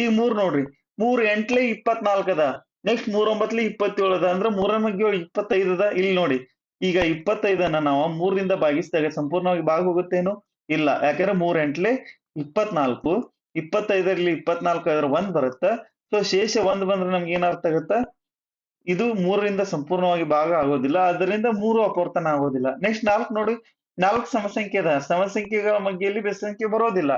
ಈಗ ಮೂರ್ ನೋಡ್ರಿ, ಮೂರ್ ಎಂಟ್ಲೆ ಇಪ್ಪತ್ನಾಲ್ಕ ಅದ ನೆಕ್ಸ್ಟ್ ಮೂರ್ ಒಂಬತ್ಲೆ ಇಪ್ಪತ್ತೇಳು ಅದ, ಅಂದ್ರೆ ಮೂರನ ಮಗ್ಗಿ ಒಳಗೆ ಇಪ್ಪತ್ತೈದು ಅದ. ಇಲ್ಲಿ ನೋಡಿ, ಈಗ ಇಪ್ಪತ್ತೈದನ್ನ ನಾವು ಮೂರರಿಂದ ಭಾಗಿಸಿದಾಗ ಸಂಪೂರ್ಣವಾಗಿ ಭಾಗ ಹೋಗುತ್ತೇನು ಇಲ್ಲ, ಯಾಕಂದ್ರೆ ಮೂರ್ ಎಂಟ್ಲೆ ಇಪ್ಪತ್ನಾಲ್ಕು, ಇಪ್ಪತ್ತೈದರಲ್ಲಿ ಇಪ್ಪತ್ನಾಲ್ಕು ಅದ್ರ ಒಂದ್ ಬರುತ್ತ? ಸೊ ಶೇಷ ಒಂದ್ ಬಂದ್ರೆ ನಮ್ಗೆ ಏನರ್ಥ ಆಗತ್ತ? ಇದು ಮೂರರಿಂದ ಸಂಪೂರ್ಣವಾಗಿ ಭಾಗ ಆಗೋದಿಲ್ಲ, ಅದರಿಂದ ಮೂರು ಅಪವರ್ತನ ಆಗೋದಿಲ್ಲ. ನೆಕ್ಸ್ಟ್ ನಾಲ್ಕು ನೋಡಿ, ನಾಲ್ಕು ಸಮಸಂಖ್ಯೆ ಅದ, ಸಮಸಂಖ್ಯೆಗಳ ಮಗ್ಗೆಯಲ್ಲಿ ಬೆಸ ಸಂಖ್ಯೆ ಬರೋದಿಲ್ಲ.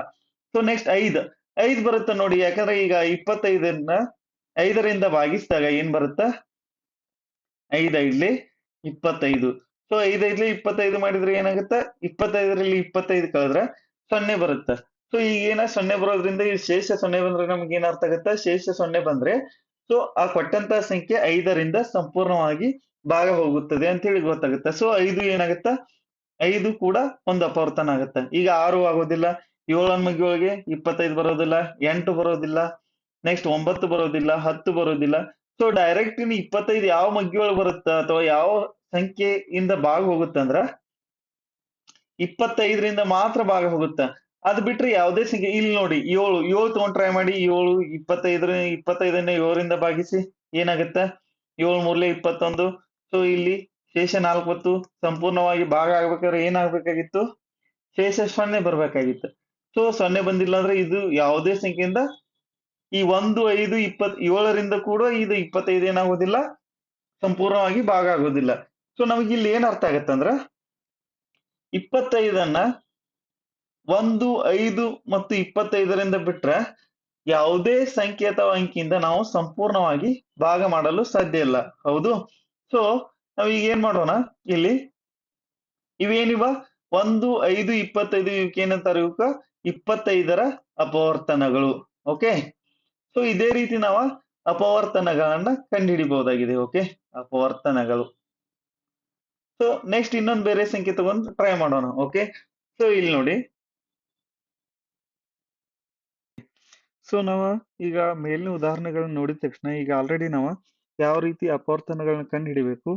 ಸೊ ನೆಕ್ಸ್ಟ್ ಐದ್ ಐದ್ ಬರುತ್ತೆ ನೋಡಿ, ಯಾಕಂದ್ರೆ ಈಗ ಇಪ್ಪತ್ತೈದನ್ನ ಐದರಿಂದ ಭಾಗಿಸಿದಾಗ ಏನ್ ಬರುತ್ತ? ಐದ್ ಐದ್ಲಿ ಇಪ್ಪತ್ತೈದು. ಸೊ ಐದ್ ಐದ್ಲಿ ಇಪ್ಪತ್ತೈದು ಮಾಡಿದ್ರೆ ಏನಾಗುತ್ತೆ? ಇಪ್ಪತ್ತೈದರಲ್ಲಿ ಇಪ್ಪತ್ತೈದು ಕಳೆದ್ರೆ ಸೊನ್ನೆ ಬರುತ್ತೆ? ಸೊ ಏನ ಸೊನ್ನೆ ಬರೋದ್ರಿಂದ ಈ ಶೇಷ ಸೊನ್ನೆ ಬಂದ್ರೆ ನಮ್ಗೆ ಏನರ್ಥ ಆಗುತ್ತೆ? ಶೇಷ ಸೊನ್ನೆ ಬಂದ್ರೆ ಸೊ ಆ ಕೊಟ್ಟಂತ ಸಂಖ್ಯೆ ಐದರಿಂದ ಸಂಪೂರ್ಣವಾಗಿ ಭಾಗ ಹೋಗುತ್ತದೆ ಅಂತ ಹೇಳಿ ಗೊತ್ತಾಗುತ್ತೆ? ಸೊ ಐದು ಏನಾಗುತ್ತ? ಐದು ಕೂಡ ಒಂದು ಅಪವರ್ತನ ಆಗುತ್ತೆ? ಈಗ ಆರು ಆಗೋದಿಲ್ಲ. ಏಳನ್ ಮಗ್ಗಿ ಒಳಗೆ ಇಪ್ಪತ್ತೈದು ಬರೋದಿಲ್ಲ, ಎಂಟು ಬರೋದಿಲ್ಲ ನೆಕ್ಸ್ಟ್ ಒಂಬತ್ತು ಬರೋದಿಲ್ಲ, ಹತ್ತು ಬರೋದಿಲ್ಲ. ಸೊ ಡೈರೆಕ್ಟ್ ಇನ್ ಇಪ್ಪತ್ತೈದು ಯಾವ ಮಗ್ಗಿಯೊಳಗೆ ಬರುತ್ತ ಅಥವಾ ಯಾವ ಸಂಖ್ಯೆಯಿಂದ ಭಾಗ ಹೋಗುತ್ತೆ ಅಂದ್ರ ಇಪ್ಪತ್ತೈದರಿಂದ ಮಾತ್ರ ಭಾಗ ಹೋಗುತ್ತ. ಅದ್ ಬಿಟ್ರೆ ಯಾವುದೇ ಸಂಖ್ಯೆ, ಇಲ್ಲಿ ನೋಡಿ ಏಳು ಏಳು ತಗೊಂಡ್ ಟ್ರೈ ಮಾಡಿ, ಏಳು, ಇಪ್ಪತ್ತೈದರ, ಇಪ್ಪತ್ತೈದನ್ನ ಏಳರಿಂದ ಭಾಗಿಸಿ ಏನಾಗತ್ತ? ಏಳು ಮೂರ್ಲೆ ಇಪ್ಪತ್ತೊಂದು. ಸೊ ಇಲ್ಲಿ ಶೇಷ ನಾಲ್ಕತ್ತು ಸಂಪೂರ್ಣವಾಗಿ ಭಾಗ ಆಗ್ಬೇಕಾದ್ರೆ ಏನಾಗ್ಬೇಕಾಗಿತ್ತು? ಶೇಷ ಸೊನ್ನೆ ಬರ್ಬೇಕಾಗಿತ್ತು. ಸೊ ಸೊನ್ನೆ ಬಂದಿಲ್ಲ ಅಂದ್ರೆ ಇದು ಯಾವುದೇ ಸಂಖ್ಯೆಯಿಂದ ಈ ಒಂದು, ಐದು, ಇಪ್ಪತ್, ಏಳರಿಂದ ಕೂಡ ಇದು ಇಪ್ಪತ್ತೈದು ಏನಾಗೋದಿಲ್ಲ. ಸಂಪೂರ್ಣವಾಗಿ ಭಾಗ ಆಗೋದಿಲ್ಲ. ಸೊ ನಮಗೆ ಇಲ್ಲಿ ಏನ್ ಅರ್ಥ ಆಗತ್ತಂದ್ರ ಇಪ್ಪತ್ತೈದನ್ನ ಒಂದು, ಐದು ಮತ್ತು ಇಪ್ಪತ್ತೈದರಿಂದ ಬಿಟ್ರೆ ಯಾವುದೇ ಸಂಖ್ಯೆ ಅಥವಾ ಅಂಕಿಯಿಂದ ನಾವು ಸಂಪೂರ್ಣವಾಗಿ ಭಾಗ ಮಾಡಲು ಸಾಧ್ಯ ಇಲ್ಲ. ಹೌದು? ಸೊ ನಾವೀಗ ಏನ್ ಮಾಡೋಣ? ಇಲ್ಲಿ ಇವೇನಿವ? ಒಂದು, ಐದು, ಇಪ್ಪತ್ತೈದು, ಇವಕ್ಕೆ ಏನಂತಾರೆ ಇವಕ್ಕ ಇಪ್ಪತ್ತೈದರ ಅಪವರ್ತನಗಳು. ಓಕೆ ಸೊ ಇದೇ ರೀತಿ ನಾವು ಅಪವರ್ತನಗಳನ್ನ ಕಂಡುಹಿಡಿಬಹುದಾಗಿದೆ ಓಕೆ ಅಪವರ್ತನಗಳು. ಸೊ ನೆಕ್ಸ್ಟ್ ಇನ್ನೊಂದು ಬೇರೆ ಸಂಖ್ಯೆ ತಗೊಂಡು ಟ್ರೈ ಮಾಡೋಣ ಓಕೆ ಸೊ ಇಲ್ಲಿ ನೋಡಿ. ಸೊ ನಾವು ಈಗ ಮೇಲಿನ ಉದಾಹರಣೆಗಳನ್ನ ನೋಡಿದ ತಕ್ಷಣ ಈಗ ಆಲ್ರೆಡಿ ನಾವು ಯಾವ ರೀತಿ ಅಪವರ್ತನಗಳನ್ನ ಕಂಡುಹಿಡಿಬೇಕು?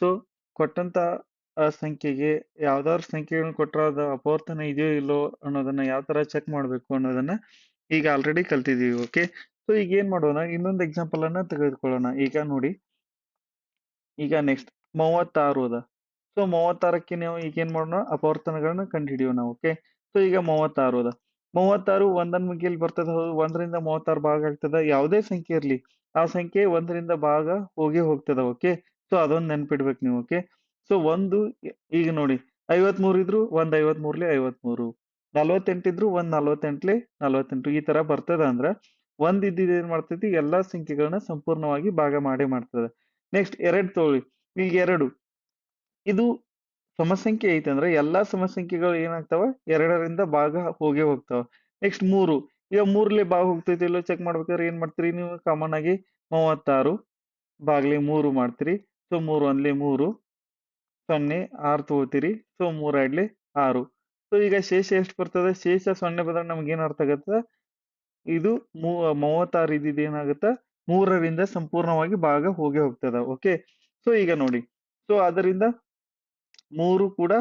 ಸೊ ಕೊಟ್ಟಂತ ಆ ಸಂಖ್ಯೆಗೆ ಯಾವ್ದಾದ್ರು ಸಂಖ್ಯೆಗಳನ್ನ ಕೊಟ್ಟರೆ ಅದು ಅಪವರ್ತನ ಇದೆಯೋ ಇಲ್ಲೋ ಅನ್ನೋದನ್ನ ಯಾವ ತರ ಚೆಕ್ ಮಾಡಬೇಕು ಅನ್ನೋದನ್ನ ಈಗ ಆಲ್ರೆಡಿ ಕಲ್ತಿದೀವಿ ಓಕೆ ಸೊ ಈಗ ಏನ್ ಮಾಡೋಣ? ಇನ್ನೊಂದು ಎಕ್ಸಾಂಪಲ್ ಅನ್ನ ತೆಗೆದುಕೊಳ್ಳೋಣ. ಈಗ ನೋಡಿ. ಈಗ ನೆಕ್ಸ್ಟ್ ಮೂವತ್ತಾರು ಅದ. ಸೊ ಮೂವತ್ತಾರಕ್ಕೆ ನಾವು ಈಗ ಏನ್ ಮಾಡೋಣ? ಅಪವರ್ತನಗಳನ್ನ ಕಂಡು ಹಿಡಿಯೋಣ ಓಕೆ ಸೊ ಈಗ ಮೂವತ್ತಾರು ಅದ. ಮೂವತ್ತಾರು ಒಂದನ್ ಮುಗಿಯಲ್ಲಿ ಬರ್ತದ? ಹೌದು, ಒಂದರಿಂದ ಮೂವತ್ತಾರು ಭಾಗ ಆಗ್ತದ. ಯಾವುದೇ ಸಂಖ್ಯೆ ಇರ್ಲಿ. ಆ ಸಂಖ್ಯೆ ಒಂದರಿಂದ ಭಾಗ ಹೋಗಿ ಹೋಗ್ತದ ಓಕೆ ಸೊ ಅದೊಂದು ನೆನ್ಪಿಡ್ಬೇಕು ನೀವು ಓಕೆ ಸೊ ಒಂದು, ಈಗ ನೋಡಿ, ಐವತ್ಮೂರು ಇದ್ರು ಒಂದ್ ಐವತ್ಮೂರ್ಲಿ ಐವತ್ಮೂರು. ನಲ್ವತ್ತೆಂಟಿದ್ರು ಒಂದ್ ನಲ್ವತ್ತೆಂಟ್ಲಿ ನಲ್ವತ್ತೆಂಟು. ಈ ತರ ಬರ್ತದ ಅಂದ್ರ ಒಂದ್ ಇದ್ದಿದ್ ಏನ್ ಮಾಡ್ತೈತಿ? ಎಲ್ಲಾ ಸಂಖ್ಯೆಗಳನ್ನ ಸಂಪೂರ್ಣವಾಗಿ ಭಾಗ ಮಾಡಿ ಮಾಡ್ತದ. ನೆಕ್ಸ್ಟ್ ಎರಡ್ ತಗೊಳ್ಳಿ. ಈಗ ಎರಡು. ಇದು ಸಮಸಂಖ್ಯೆ ಐತೆ ಅಂದ್ರೆ ಎಲ್ಲಾ ಸಮಸಂಖ್ಯೆಗಳು ಏನಾಗ್ತಾವ? ಎರಡರಿಂದ ಭಾಗ ಹೋಗೇ ಹೋಗ್ತಾವ. ನೆಕ್ಸ್ಟ್ ಮೂರು. ಈಗ ಮೂರ್ಲಿ ಭಾಗ ಹೋಗ್ತೈತಿ ಇಲ್ಲೋ ಚೆಕ್ ಮಾಡ್ಬೇಕಾದ್ರೆ ಏನ್ ಮಾಡ್ತೀರಿ ನೀವು? ಕಾಮನ್ ಆಗಿ ಮೂವತ್ತಾರು ಬಾಗ್ಲಿ ಮೂರು ಮಾಡ್ತೀರಿ. ಸೊ ಮೂರು ಒಂದ್ಲಿ ಮೂರು. ಸೊನ್ನೆ, ಆರು ತಗೋತೀರಿ. ಸೊ, ಮೂರ್ ಎರಡ್ಲಿ ಆರು. ಸೊ, ಈಗ ಶೇಷ ಎಷ್ಟು ಬರ್ತದೆ? ಶೇಷ ಸೊನ್ನೆ ಬಂದ್ರೆ ನಮ್ಗೆ ಏನು ಅರ್ಥ ಆಗತ್ತ? ಇದು ಮೂ, ಮೂವತ್ತಾರು ಇದ್ದಿದ್ದು ಏನಾಗುತ್ತ? ಮೂರರಿಂದ ಸಂಪೂರ್ಣವಾಗಿ ಭಾಗ ಹೋಗಿ ಹೋಗ್ತದ, ಓಕೆ? ಸೊ, ಈಗ ನೋಡಿ. ಸೊ, ಅದರಿಂದ ಮೂರು ಕೂಡ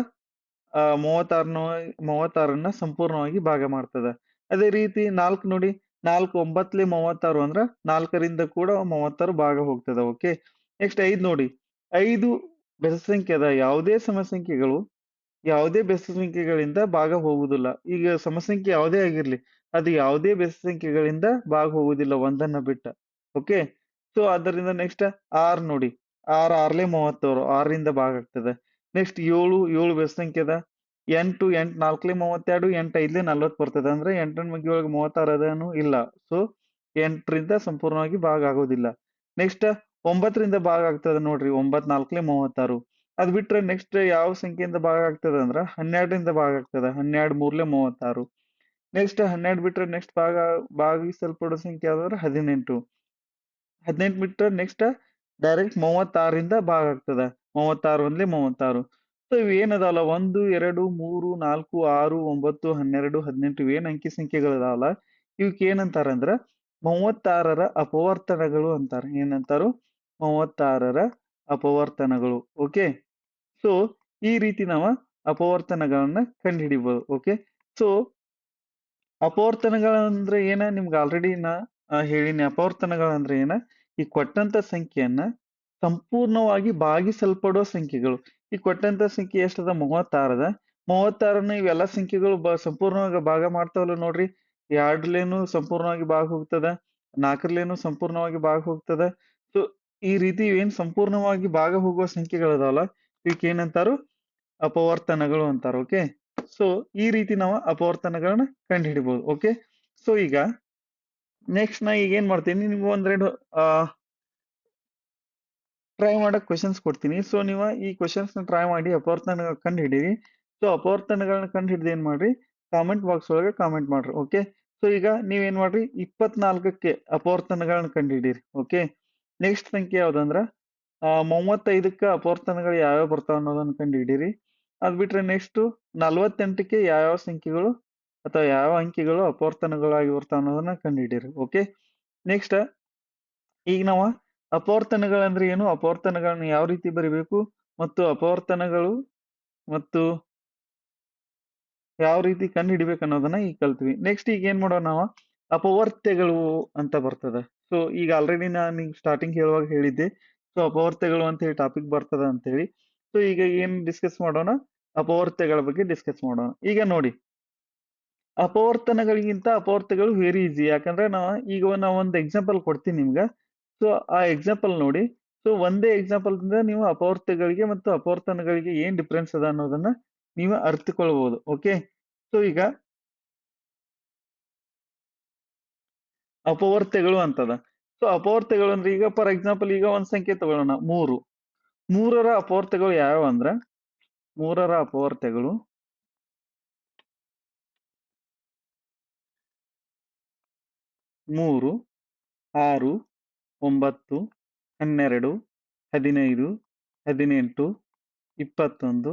ಮೂವತ್ತಾರನ, ಮೂವತ್ತಾರನ್ನ ಸಂಪೂರ್ಣವಾಗಿ ಭಾಗ ಮಾಡ್ತದ. ಅದೇ ರೀತಿ ನಾಲ್ಕು ನೋಡಿ. ನಾಲ್ಕು ಒಂಬತ್ತಲೆ ಮೂವತ್ತಾರು ಅಂದ್ರೆ ನಾಲ್ಕರಿಂದ ಕೂಡ ಮೂವತ್ತಾರು ಭಾಗ ಹೋಗ್ತದ, ಓಕೆ? ನೆಕ್ಸ್ಟ್ ಐದು ನೋಡಿ. ಐದು ಬೆಸ ಸಂಖ್ಯೆದ ಯಾವುದೇ ಸಮಸಂಖ್ಯೆಗಳು ಯಾವುದೇ ಬೆಸ ಸಂಖ್ಯೆಗಳಿಂದ ಭಾಗ ಹೋಗುವುದಿಲ್ಲ ಈಗ ಸಮಸಂಖ್ಯೆ ಯಾವುದೇ ಆಗಿರ್ಲಿ, ಅದು ಯಾವುದೇ ಬೆಸ ಸಂಖ್ಯೆಗಳಿಂದ ಭಾಗ ಹೋಗುವುದಿಲ್ಲ ಒಂದನ್ನ ಬಿಟ್ಟ. ಓಕೆ? ಸೊ ಅದರಿಂದ ನೆಕ್ಸ್ಟ್ ಆರ್ ನೋಡಿ. ಆರ್ ಆರ್ಲೆ ಮೂವತ್ತಾರು ಆರರಿಂದ ಭಾಗ ಆಗ್ತದೆ ನೆಕ್ಸ್ಟ್ ಏಳು ಏಳು ಬೆಸ ಸಂಖ್ಯೆದ ಎಂಟು ಎಂಟು ನಾಲ್ಕಲೆ ಮೂವತ್ತೆರಡು, ಎಂಟು ಐದ್ಲೆ ನಲ್ವತ್ತು ಬರ್ತದೆ. ಅಂದ್ರೆ ಎಂಟನ ಮಗ್ಗಿ ಒಳಗೆ ಮೂವತ್ತಾರು ಅದೇನು ಇಲ್ಲ. ಸೊ ಎಂಟರಿಂದ ಸಂಪೂರ್ಣವಾಗಿ ಭಾಗ ಆಗೋದಿಲ್ಲ ನೆಕ್ಸ್ಟ್ ಒಂಬತ್ತರಿಂದ ಭಾಗ ಆಗ್ತದ ನೋಡ್ರಿ ಒಂಬತ್ ನಾಲ್ಕಲೆ ಮೂವತ್ತಾರು. ಅದ್ ಬಿಟ್ರೆ ನೆಕ್ಸ್ಟ್ ಯಾವ ಸಂಖ್ಯೆಯಿಂದ ಭಾಗ ಆಗ್ತದ ಅಂದ್ರ ಹನ್ನೆರಡರಿಂದ ಭಾಗ ಆಗ್ತದ, ಹನ್ನೆರಡು ಮೂರ್ಲೆ ಮೂವತ್ತಾರು. ನೆಕ್ಸ್ಟ್ ಹನ್ನೆರಡು ಬಿಟ್ರೆ ನೆಕ್ಸ್ಟ್ ಭಾಗ, ಭಾಗಿಸಲ್ಪಡೋ ಸಂಖ್ಯೆ ಯಾವ್ದಾದ್ರೆ ಹದಿನೆಂಟು. ಹದಿನೆಂಟು ಬಿಟ್ರೆ ನೆಕ್ಸ್ಟ್ ಡೈರೆಕ್ಟ್ ಮೂವತ್ತಾರಿಂದ ಭಾಗ ಆಗ್ತದ, ಮೂವತ್ತಾರು ಅಂದ್ಲೆ ಮೂವತ್ತಾರು. ಸೊ ಇವೇನದಾವಲ್ಲ ಒಂದು, ಎರಡು, ಮೂರು, ನಾಲ್ಕು, ಆರು, ಒಂಬತ್ತು, ಹನ್ನೆರಡು, ಹದಿನೆಂಟು ಇವೇನ್ ಅಂಕಿ ಸಂಖ್ಯೆಗಳದಾವಲ್ಲ ಇವಕ್ಕೆ ಏನಂತಾರ ಅಂದ್ರ ಮೂವತ್ತಾರರ ಅಪವರ್ತನಗಳು ಅಂತಾರೆ. ಏನಂತಾರು? ಮೂವತ್ತಾರರ ಅಪವರ್ತನಗಳು ಓಕೆ ಸೊ ಈ ರೀತಿ ನಾವು ಅಪವರ್ತನಗಳನ್ನ ಕಂಡುಹಿಡಿಬಹುದು ಓಕೆ ಸೊ ಅಪವರ್ತನಗಳಂದ್ರೆ ಏನ? ನಿಮ್ಗೆ ಆಲ್ರೆಡಿ ನಾ ಹೇಳಿನಿ. ಅಪವರ್ತನಗಳಂದ್ರೆ ಏನ? ಈ ಕೊಟ್ಟಂತ ಸಂಖ್ಯೆಯನ್ನ ಸಂಪೂರ್ಣವಾಗಿ ಭಾಗಿಸಲ್ಪಡುವ ಸಂಖ್ಯೆಗಳು. ಈ ಕೊಟ್ಟಂತ ಸಂಖ್ಯೆ ಎಷ್ಟದ? ಮೂವತ್ತಾರದ. ಮೂವತ್ತಾರನ್ನ ಇವೆಲ್ಲ ಸಂಖ್ಯೆಗಳು ಸಂಪೂರ್ಣವಾಗಿ ಭಾಗ ಮಾಡ್ತಾವಲ್ಲ ನೋಡ್ರಿ. ಎರಡ್ಲೇನು ಸಂಪೂರ್ಣವಾಗಿ ಭಾಗ ಹೋಗ್ತದ? ನಾಲ್ಕರ್ಲೇನು ಸಂಪೂರ್ಣವಾಗಿ ಭಾಗ ಹೋಗ್ತದ? ಸೊ ಈ ರೀತಿ ಏನ್ ಸಂಪೂರ್ಣವಾಗಿ ಭಾಗ ಹೋಗುವ ಸಂಖ್ಯೆಗಳದಾವಲ್ಲ? ಇವಕ್ಕೆ ಏನಂತಾರು? ಅಪವರ್ತನಗಳು ಅಂತಾರ ಓಕೆ ಸೊ ಈ ರೀತಿ ನಾವು ಅಪವರ್ತನಗಳನ್ನ ಕಂಡುಹಿಡಿಬಹುದು ಓಕೆ ಸೊ ಈಗ ನೆಕ್ಸ್ಟ್ ನಾ ಈಗ ಏನ್ ಮಾಡ್ತೀನಿ, ನಿಮ್ಗೆ ಒಂದೆರಡು ಟ್ರೈ ಮಾಡಕ್ ಕ್ವಶನ್ಸ್ ಕೊಡ್ತೀನಿ. ಸೊ ನೀವು ಈ ಕ್ವಶನ್ಸ್ನ ಟ್ರೈ ಮಾಡಿ ಅಪವರ್ತನ ಕಂಡು ಹಿಡೀರಿ ಸೊ ಅಪವರ್ತನಗಳನ್ನ ಕಂಡು ಹಿಡಿದು ಏನ್ ಮಾಡ್ರಿ? ಕಾಮೆಂಟ್ ಬಾಕ್ಸ್ ಒಳಗೆ ಕಾಮೆಂಟ್ ಮಾಡ್ರಿ ಓಕೆ ಸೊ ಈಗ ನೀವೇನ್ ಮಾಡ್ರಿ? ಇಪ್ಪತ್ನಾಲ್ಕಕ್ಕೆ ಅಪವರ್ತನಗಳನ್ನ ಕಂಡು ಹಿಡೀರಿ ಓಕೆ ನೆಕ್ಸ್ಟ್ ಸಂಖ್ಯೆ ಯಾವ್ದಂದ್ರ ಮೂವತ್ತೈದಕ್ಕೆ ಅಪವರ್ತನಗಳು ಯಾವ್ಯಾವ ಬರ್ತಾವ ಅನ್ನೋದನ್ನ ಕಂಡು ಹಿಡೀರಿ ಅದ್ ಬಿಟ್ರೆ ನೆಕ್ಸ್ಟ್ ನಲ್ವತ್ತೆಂಟಕ್ಕೆ ಯಾವ್ಯಾವ ಸಂಖ್ಯೆಗಳು ಅಥವಾ ಯಾವ ಅಂಕಿಗಳು ಅಪವರ್ತನಗಳಾಗಿ ಬರ್ತಾವ ಅನ್ನೋದನ್ನ ಕಂಡು ಹಿಡೀರಿ ಓಕೆ ನೆಕ್ಸ್ಟ್ ಈಗ ನಾವು ಅಪವರ್ತನಗಳಂದ್ರೆ ಏನು? ಅಪವರ್ತನಗಳನ್ನ ಯಾವ ರೀತಿ ಬರಿಬೇಕು? ಮತ್ತು ಅಪವರ್ತನಗಳು ಮತ್ತು ಯಾವ ರೀತಿ ಕಂಡು ಹಿಡಿಬೇಕು ಅನ್ನೋದನ್ನ ಈಗ ಕಲ್ತ್ವಿ. ನೆಕ್ಸ್ಟ್ ಈಗ ಏನ್ ಮಾಡೋಣ ನಾವು? ಅಪವರ್ತ್ಯಗಳು ಅಂತ ಬರ್ತದ. ಸೊ ಈಗ ಆಲ್ರೆಡಿ ನಾನು ಈಗ ಸ್ಟಾರ್ಟಿಂಗ್ ಹೇಳುವಾಗ ಹೇಳಿದ್ದೆ. ಸೊ ಅಪವರ್ತೆಗಳು ಅಂತ ಹೇಳಿ ಟಾಪಿಕ್ ಬರ್ತದ ಅಂತ ಹೇಳಿ. ಸೊ ಈಗ ಏನ್ ಡಿಸ್ಕಸ್ ಮಾಡೋಣ? ಅಪವರ್ತಗಳ ಬಗ್ಗೆ ಡಿಸ್ಕಸ್ ಮಾಡೋಣ. ಈಗ ನೋಡಿ. ಅಪವರ್ತನಗಳಿಗಿಂತ ಅಪವರ್ತೆಗಳು ವೆರಿ ಈಸಿ ಯಾಕಂದ್ರೆ ನಾ, ಈಗ ನಾ ಒಂದು ಎಕ್ಸಾಂಪಲ್ ಕೊಡ್ತೀನಿ ನಿಮ್ಗೆ. ಸೊ ಆ ಎಕ್ಸಾಂಪಲ್ ನೋಡಿ. ಸೊ ಒಂದೇ ಎಕ್ಸಾಂಪಲ್ ನೀವು ಅಪವರ್ತಗಳಿಗೆ ಮತ್ತು ಅಪವರ್ತನಗಳಿಗೆ ಏನ್ ಡಿಫ್ರೆನ್ಸ್ ಅದ ಅನ್ನೋದನ್ನ ನೀವು ಅರ್ಥಕೊಳ್ಬಹುದು ಓಕೆ ಸೊ ಈಗ ಅಪವರ್ತ್ಯಗಳು ಅಂತದ. ಸೊ ಅಪವರ್ತ್ಯಗಳು ಅಂದ್ರೆ ಈಗ ಫಾರ್ ಎಕ್ಸಾಂಪಲ್ ಈಗ ಒಂದ್ ಸಂಖ್ಯೆ ತಗೊಳ್ಳೋಣ. ಮೂರು. ಮೂರರ ಅಪವರ್ತ್ಯಗಳು ಯಾವ್ಯಾವ ಅಂದ್ರ? ಮೂರರ ಅಪವರ್ತ್ಯಗಳು ಮೂರು, ಆರು, ಒಂಬತ್ತು, ಹನ್ನೆರಡು, ಹದಿನೈದು, ಹದಿನೆಂಟು, ಇಪ್ಪತ್ತೊಂದು,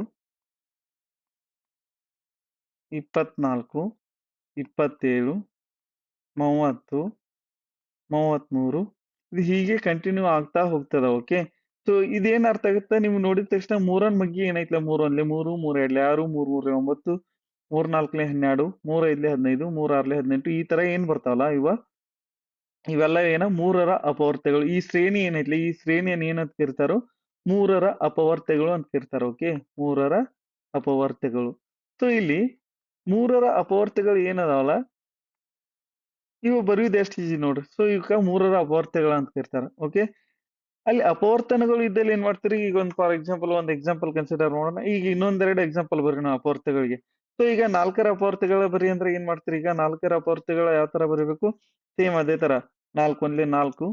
ಇಪ್ಪತ್ನಾಲ್ಕು, ಇಪ್ಪತ್ತೇಳು, ಮೂವತ್ತು ಮೂವತ್ಮೂರು. ಇದು ಹೀಗೆ ಕಂಟಿನ್ಯೂ ಆಗ್ತಾ ಹೋಗ್ತದ ಓಕೆ ಸೊ ಇದೇನು ಅರ್ಥ ಆಗುತ್ತೆ? ನೀವು ನೋಡಿದ ತಕ್ಷಣ ಮೂರನ್ ಮಗ್ಗಿ ಏನೈತಲ್ಲ ಮೂರು ಒಂದ್ಲೆ ಮೂರು ಮೂರ ಎರಡ್ಲೆ ಆರು, ಮೂರ್, ಮೂರ್ಲೆ ಒಂಬತ್ತು ಮೂರ್ ನಾಲ್ಕಲೆ ಹನ್ನೆರಡು ಮೂರ್ ಐದ್ಲೆ ಹದಿನೈದು ಮೂರ್ ಆರ್ಲೆ ಹದಿನೆಂಟು, ಈ ತರ ಏನ್ ಬರ್ತಾವಲ್ಲ ಇವ? ಇವೆಲ್ಲ ಏನ? ಮೂರರ ಅಪವರ್ತೆಗಳು. ಈ ಶ್ರೇಣಿ ಏನೈತ್ಲಿ? ಈ ಶ್ರೇಣಿಯನ್ನು ಏನಂತ ಕರಿತಾರೋ? ಮೂರರ ಅಪವರ್ತೆಗಳು ಅಂತ ಇರ್ತಾರ ಓಕೆ ಮೂರರ ಅಪವರ್ತೆಗಳು. ಸೊ ಇಲ್ಲಿ ಮೂರರ ಅಪವರ್ತಗಳು ಏನದಾವಲ್ಲ? ಇವು ಬರೆಯುವುದು ಎಷ್ಟು ಈಜಿ ನೋಡ್ರಿ. ಸೊ ಇವಕ್ಕ ಮೂರರ ಅಪವರ್ತೆಗಳು ಅಂತ ಕರಿತಾರ. ಓಕೆ ಅಲ್ಲಿ ಅಪವರ್ತನಗಳು ಇದ್ದಲ್ಲಿ ಏನ್ ಮಾಡ್ತೀರಿ? ಈಗ ಒಂದು ಫಾರ್ ಎಕ್ಸಾಂಪಲ್ ಒಂದು ಎಕ್ಸಾಂಪಲ್ ಕನ್ಸಿಡರ್ ಮಾಡೋಣ. ಈಗ ಇನ್ನೊಂದೆರಡು ಎಕ್ಸಾಂಪಲ್ ಬರ್ರಿ ನಾವು ಅಪವರ್ತಗಳಿಗೆ. ಸೊ ಈಗ ನಾಲ್ಕರ ಅಪವರ್ತಗಳ ಬರಿ ಅಂದ್ರೆ ಏನ್ ಮಾಡ್ತೀರಿ? ಈಗ ನಾಲ್ಕರ ಅಪವರ್ತಗಳ ಯಾವ ತರ ಬರೀಬೇಕು? ಸೇಮ್ ಅದೇ ತರ. ನಾಲ್ಕು ಒಂದ್ಲೆ ನಾಲ್ಕು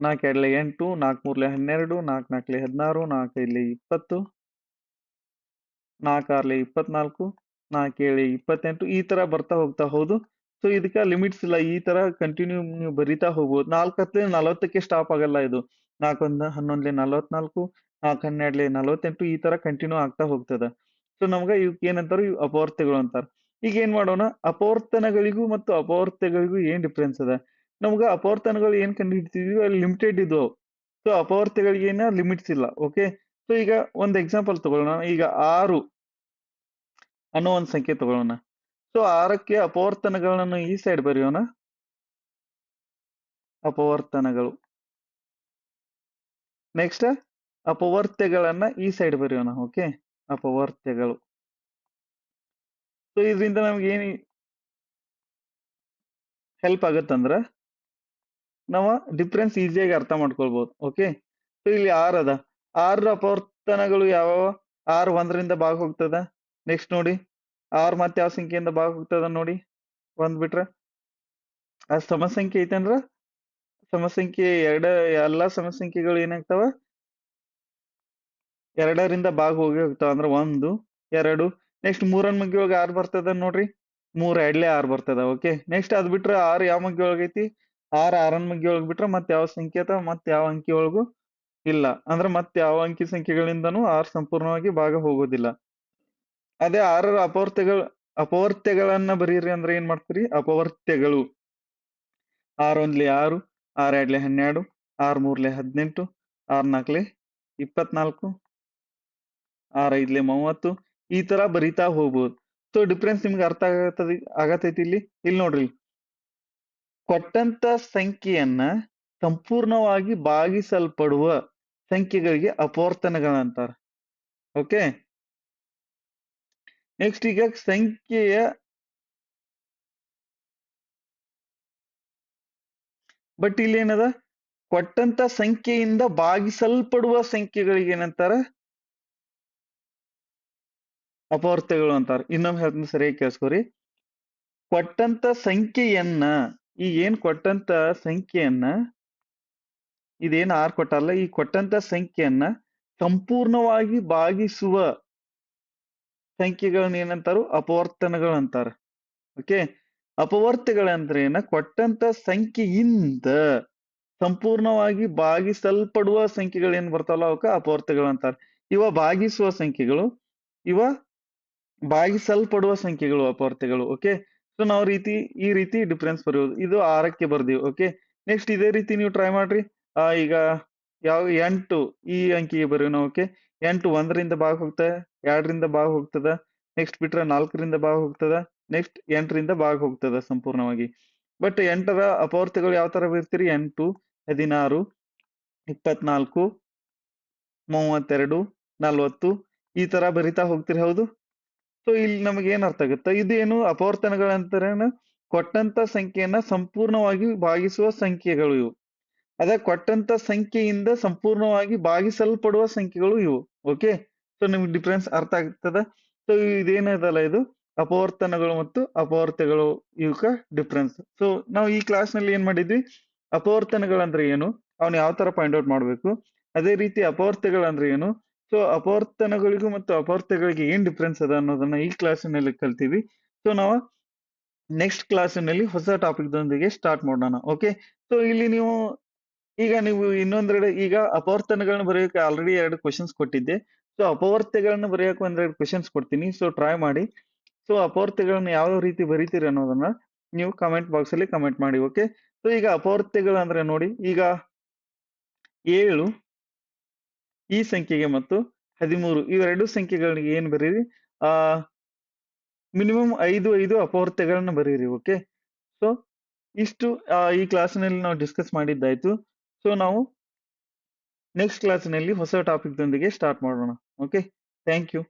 ನಾಲ್ಕು ಎರಡ್ಲೆ ಎಂಟು, ನಾಲ್ಕು ಮೂರ್ಲೆ ಹನ್ನೆರಡು, ನಾಲ್ಕು ನಾಲ್ಕಲೆ ಹದಿನಾರು, ನಾಲ್ಕು ಇಲ್ಲಿ ಇಪ್ಪತ್ತು, ನಾಲ್ಕು ಆರ್ಲೆ ಇಪ್ಪತ್ನಾಲ್ಕು, ನಾಲ್ಕು ಏಳು ಇಪ್ಪತ್ತೆಂಟು ಈ ತರ ಬರ್ತಾ ಹೋಗ್ತಾ ಹೌದು ಸೊ ಇದಕ್ಕೆ ಲಿಮಿಟ್ಸ್ ಇಲ್ಲ. ಈ ತರ ಕಂಟಿನ್ಯೂ ನೀವು ಬರಿತಾ ಹೋಗ್ಬೋದು. ನಾಲ್ಕು ಹತ್ತಲೆ ನಲವತ್ತಕ್ಕೆ ಸ್ಟಾಪ್ ಆಗಲ್ಲ ಇದು. ನಾಲ್ಕೊಂದು, ಹನ್ನೊಂದ್ಲೆ ನಲವತ್ನಾಲ್ಕು ನಾಲ್ಕು ಹನ್ನೆರಡ್ಲೆ ನಲವತ್ತೆಂಟು ಈ ತರ ಕಂಟಿನ್ಯೂ ಆಗ್ತಾ ಹೋಗ್ತದೆ. ಸೊ ನಮ್ಗೆ ಇವಕ್ಕೆ ಏನಂತಾರ? ಇವು ಅಪವರ್ತಗಳು ಅಂತಾರ. ಈಗ ಏನ್ ಮಾಡೋಣ? ಅಪವರ್ತನಗಳಿಗೂ ಮತ್ತು ಅಪವರ್ತಗಳಿಗೂ ಏನ್ ಡಿಫ್ರೆನ್ಸ್ ಅದ ನಮ್ಗೆ ಅಪವರ್ತನಗಳು ಏನ್ ಕಂಡು ಹಿಡ್ತಿದ್ವಿ ಅಲ್ಲಿ ಲಿಮಿಟೆಡ್ ಇದ್ವು. ಸೊ ಏನ ಲಿಮಿಟ್ಸ್ ಇಲ್ಲ. ಓಕೆ ಸೊ ಈಗ ಒಂದು ಎಕ್ಸಾಂಪಲ್ ತಗೊಳ್ಳೋಣ. ಈಗ ಆರು ಅನ್ನೋ ಒಂದ್ ಸಂಖ್ಯೆ ತಗೊಳ್ಳೋಣ. ಸೊ ಆರಕ್ಕೆ ಅಪವರ್ತನಗಳನ್ನು ಈ ಸೈಡ್ ಬರೆಯೋಣ. ಅಪವರ್ತನಗಳು. ನೆಕ್ಸ್ಟ್ ಅಪವರ್ತ್ಯಗಳನ್ನ ಈ ಸೈಡ್ ಬರೆಯೋಣ ಓಕೆ ಅಪವರ್ತ್ಯಗಳು ಸೊ ಇದರಿಂದ ನಮ್ಗೆ ಏನು ಹೆಲ್ಪ್ ಆಗತ್ತಂದ್ರ ನಾವು ಡಿಫ್ರೆನ್ಸ್ ಈಸಿಯಾಗಿ ಅರ್ಥ ಮಾಡ್ಕೊಳ್ಬಹುದು ಓಕೆ ಸೊ ಇಲ್ಲಿ ಆರ್ ಅದ. ಆರ್ ಅಪವರ್ತನಗಳು ಯಾವ ಆರ್ ಒಂದರಿಂದ ಭಾಗ ಹೋಗ್ತದ ನೆಕ್ಸ್ಟ್ ನೋಡಿ. ಆರ್ ಮತ್ತೆ ಯಾವ ಸಂಖ್ಯೆಯಿಂದ ಭಾಗ ಹೋಗ್ತದ ನೋಡಿ ಒಂದ್ ಬಿಟ್ರ ಆ ಸಮಸಂಖ್ಯೆ ಐತಂದ್ರ ಸಮಸಂಖ್ಯೆ ಎರಡ, ಎಲ್ಲಾ ಸಮಸಂಖ್ಯೆಗಳು ಏನಾಗ್ತಾವ? ಎರಡರಿಂದ ಭಾಗ ಹೋಗಿ ಹೋಗ್ತಾವ ಅಂದ್ರ ಒಂದು, ಎರಡು ನೆಕ್ಸ್ಟ್ ಮೂರನ್ ಮಗ್ಗಿ ಒಳಗೆ ಆರ್ ಬರ್ತದ ನೋಡ್ರಿ? ಮೂರ್ ಎರಡ್ಲೆ ಆರ್ ಬರ್ತದ ಓಕೆ ನೆಕ್ಸ್ಟ್ ಅದ್ ಬಿಟ್ರೆ ಆರ್ ಯಾವ ಮಗ್ಗಿ ಒಳಗೈತಿ ಆರ್ ಆರನ್ ಮಗ್ಗಿ ಒಳಗ್ ಬಿಟ್ರ ಮತ್ ಯಾವ ಸಂಖ್ಯೆ ಅಥವಾ ಮತ್ ಯಾವ ಅಂಕಿ ಒಳಗು ಇಲ್ಲ. ಅಂದ್ರ ಮತ್ ಯಾವ ಅಂಕಿ ಸಂಖ್ಯೆಗಳಿಂದನೂ ಆರ್ ಸಂಪೂರ್ಣವಾಗಿ ಭಾಗ ಹೋಗೋದಿಲ್ಲ. ಅದೇ ಆರರ ಅಪವರ್ತ್ಯಗಳು ಅಪವರ್ತ್ಯಗಳನ್ನ ಬರೀರಿ ಅಂದ್ರೆ ಏನ್ ಮಾಡ್ತೀರಿ? ಅಪವರ್ತ್ಯಗಳು ಆರ್ ಒಂದ್ಲೆ ಆರು ಆರ್ ಎರಡ್ಲೆ ಹನ್ನೆರಡು ಆರ್ ಮೂರ್ಲೆ ಹದಿನೆಂಟು ಆರ್ ನಾಲ್ಕಲೆ ಇಪ್ಪತ್ನಾಲ್ಕು ಆರ್ ಐದ್ಲೆ ಮೂವತ್ತು, ಈ ತರ ಬರಿತಾ ಹೋಗ್ಬೋದು. ಸೊ ಡಿಫ್ರೆನ್ಸ್ ನಿಮ್ಗೆ ಅರ್ಥ ಆಗತ್ತದ, ಆಗತೈತಿ ಇಲ್ಲಿ? ಇಲ್ಲಿ ನೋಡ್ರಿ. ಕೊಟ್ಟಂತ ಸಂಖ್ಯೆಯನ್ನ ಸಂಪೂರ್ಣವಾಗಿ ಭಾಗಿಸಲ್ಪಡುವ ಸಂಖ್ಯೆಗಳಿಗೆ ಅಪವರ್ತನಗಳಂತಾರ. ಓಕೆ ನೆಕ್ಸ್ಟ್ ಈಗ ಸಂಖ್ಯೆಯ ಬಟ್ ಇಲ್ಲಿ ಏನದ? ಕೊಟ್ಟಂತ ಸಂಖ್ಯೆಯಿಂದ ಭಾಗಿಸಲ್ಪಡುವ ಸಂಖ್ಯೆಗಳಿಗೆ ಏನಂತಾರ? ಅಪವರ್ತಗಳು ಅಂತಾರ. ಇನ್ನೊಮ್ಮೆ ಹೇಳ್ತೀನಿ ಸರಿಯಾಗಿ ಕೇಳಿಸ್ಕೊರಿ. ಕೊಟ್ಟಂತ ಸಂಖ್ಯೆಯನ್ನ, ಈಗ ಏನ್ ಕೊಟ್ಟಂತ ಸಂಖ್ಯೆಯನ್ನ, ಇದೇನ್ ಆರ್ ಕೊಟ್ಟಲ್ಲ, ಈ ಕೊಟ್ಟಂತ ಸಂಖ್ಯೆಯನ್ನ ಸಂಪೂರ್ಣವಾಗಿ ಭಾಗಿಸುವ ಸಂಖ್ಯೆಗಳನ್ನ ಏನಂತಾರು ಅಪವರ್ತನಗಳು ಅಂತಾರ ಓಕೆ ಅಪವರ್ತಗಳಂದ್ರೆ ಏನ ಕೊಟ್ಟಂತ ಸಂಖ್ಯೆಯಿಂದ ಸಂಪೂರ್ಣವಾಗಿ ಭಾಗಿಸಲ್ಪಡುವ ಸಂಖ್ಯೆಗಳು ಏನ್ ಬರ್ತಾವಲ್ಲ ಅವಕ್ಕ? ಅಪವರ್ತಗಳು ಅಂತಾರೆ ಇವ ಭಾಗಿಸುವ ಸಂಖ್ಯೆಗಳು, ಇವ ಭಾಗಿಸಲ್ಪಡುವ ಸಂಖ್ಯೆಗಳು ಅಪವರ್ತಗಳು. ಓಕೆ ಸೊ ನಾವು ರೀತಿ, ಈ ರೀತಿ ಡಿಫ್ರೆನ್ಸ್ ಬರೆಯೋದು. ಇದು ಆರಕ್ಕೆ ಬರ್ದಿವಿ. ಓಕೆ ನೆಕ್ಸ್ಟ್ ಇದೇ ರೀತಿ ನೀವು ಟ್ರೈ ಮಾಡ್ರಿ. ಆ, ಈಗ ಯಾವ ಎಂಟು ಈ ಅಂಕಿಗೆ ಬರೆಯೋಣ. ಓಕೆ ಎಂಟು ಒಂದರಿಂದ ಭಾಗ ಹೋಗ್ತದೆ, ಎರಡರಿಂದ ಭಾಗ ಹೋಗ್ತದ ನೆಕ್ಸ್ಟ್ ಬಿಟ್ರೆ ನಾಲ್ಕರಿಂದ ಭಾಗ ಹೋಗ್ತದ ನೆಕ್ಸ್ಟ್ ಎಂಟರಿಂದ ಭಾಗ ಹೋಗ್ತದ ಸಂಪೂರ್ಣವಾಗಿ. ಬಟ್ ಎಂಟರ ಅಪವರ್ತಗಳು ಯಾವ ತರ ಬೀರ್ತೀರಿ? ಎಂಟು, ಹದಿನಾರು, ಇಪ್ಪತ್ನಾಲ್ಕು, ಮೂವತ್ತೆರಡು, ನಲ್ವತ್ತು, ಈ ತರ ಬರಿತಾ ಹೋಗ್ತೀರಿ, ಹೌದು? ಸೊ ಇಲ್ಲಿ ನಮಗೆ ಏನ್ ಅರ್ಥ ಆಗುತ್ತೆ? ಇದೇನು ಅಪವರ್ತನಗಳಂತರ ಕೊಟ್ಟಂತ ಸಂಖ್ಯೆಯನ್ನ ಸಂಪೂರ್ಣವಾಗಿ ಭಾಗಿಸುವ ಸಂಖ್ಯೆಗಳು ಇವು. ಅದೇ ಕೊಟ್ಟಂತ ಸಂಖ್ಯೆಯಿಂದ ಸಂಪೂರ್ಣವಾಗಿ ಭಾಗಿಸಲ್ಪಡುವ ಸಂಖ್ಯೆಗಳು ಇವು. ಓಕೆ ಸೊ ನಿಮ್ಗೆ ಡಿಫ್ರೆನ್ಸ್ ಅರ್ಥ ಆಗ್ತದ? ಸೊ ಇದೇನದಲ್ಲ ಇದು? ಅಪವರ್ತನಗಳು ಮತ್ತು ಅಪವರ್ತಗಳು ಇವಕ್ಕ ಡಿಫ್ರೆನ್ಸ್ ಸೊ ನಾವು ಈ ಕ್ಲಾಸ್ನಲ್ಲಿ ಏನ್ ಮಾಡಿದ್ವಿ? ಅಪವರ್ತನಗಳಂದ್ರೆ ಏನು? ಅವನು ಯಾವ ತರ ಫೈಂಡ್ ಔಟ್ ಮಾಡ್ಬೇಕು? ಅದೇ ರೀತಿ ಅಪವರ್ತಗಳಂದ್ರೆ ಏನು? ಸೊ ಅಪವರ್ತನಗಳಿಗೂ ಮತ್ತು ಅಪವರ್ತಗಳಿಗೆ ಏನ್ ಡಿಫ್ರೆನ್ಸ್ ಅದ ಅನ್ನೋದನ್ನ ಈ ಕ್ಲಾಸಿನಲ್ಲಿ ಕಲ್ತೀವಿ. ಸೊ ನಾವು ನೆಕ್ಸ್ಟ್ ಕ್ಲಾಸಿನಲ್ಲಿ ಹೊಸ ಟಾಪಿಕ್ ದೊಂದಿಗೆ ಸ್ಟಾರ್ಟ್ ಮಾಡೋಣ. ಓಕೆ ಸೊ ಇಲ್ಲಿ ನೀವು ಈಗ ನೀವು ಇನ್ನೊಂದೆರಡು, ಈಗ ಅಪವರ್ತನಗಳನ್ನ ಬರೆಯೋಕೆ ಆಲ್ರೆಡಿ ಎರಡು ಕ್ವಶನ್ಸ್ ಕೊಟ್ಟಿದ್ದೆ. ಸೊ ಅಪವರ್ತಗಳನ್ನ ಬರೆಯೋಕೆ ಒಂದೆರಡು ಕ್ವಶನ್ಸ್ ಕೊಡ್ತೀನಿ. ಸೊ ಟ್ರೈ ಮಾಡಿ. ಸೊ ಅಪವರ್ತಗಳನ್ನ ಯಾವ ರೀತಿ ಬರೀತೀರಿ ಅನ್ನೋದನ್ನ ನೀವು ಕಮೆಂಟ್ ಬಾಕ್ಸ್ ಅಲ್ಲಿ ಕಮೆಂಟ್ ಮಾಡಿ ಓಕೆ ಸೊ ಈಗ ಅಪವರ್ತಗಳು ಅಂದ್ರೆ ನೋಡಿ, ಈಗ ಏಳು, ಈ ಸಂಖ್ಯೆಗೆ ಮತ್ತು ಹದಿಮೂರು ಇವೆರಡು ಸಂಖ್ಯೆಗಳಿಗೆ ಏನ್ ಬರೀರಿ? ಆ ಮಿನಿಮಮ್ ಐದು ಐದು ಅಪವರ್ತಗಳನ್ನ ಬರೀರಿ ಓಕೆ ಸೊ ಇಷ್ಟು ಈ ಕ್ಲಾಸ್ನಲ್ಲಿ ನಾವು ಡಿಸ್ಕಸ್ ಮಾಡಿದ್ದಾಯ್ತು. ಸೊ ನಾವು ನೆಕ್ಸ್ಟ್ ಕ್ಲಾಸ್ನಲ್ಲಿ ಹೊಸ ಟಾಪಿಕ್ ದೊಂದಿಗೆ ಸ್ಟಾರ್ಟ್ ಮಾಡೋಣ. Okay thank you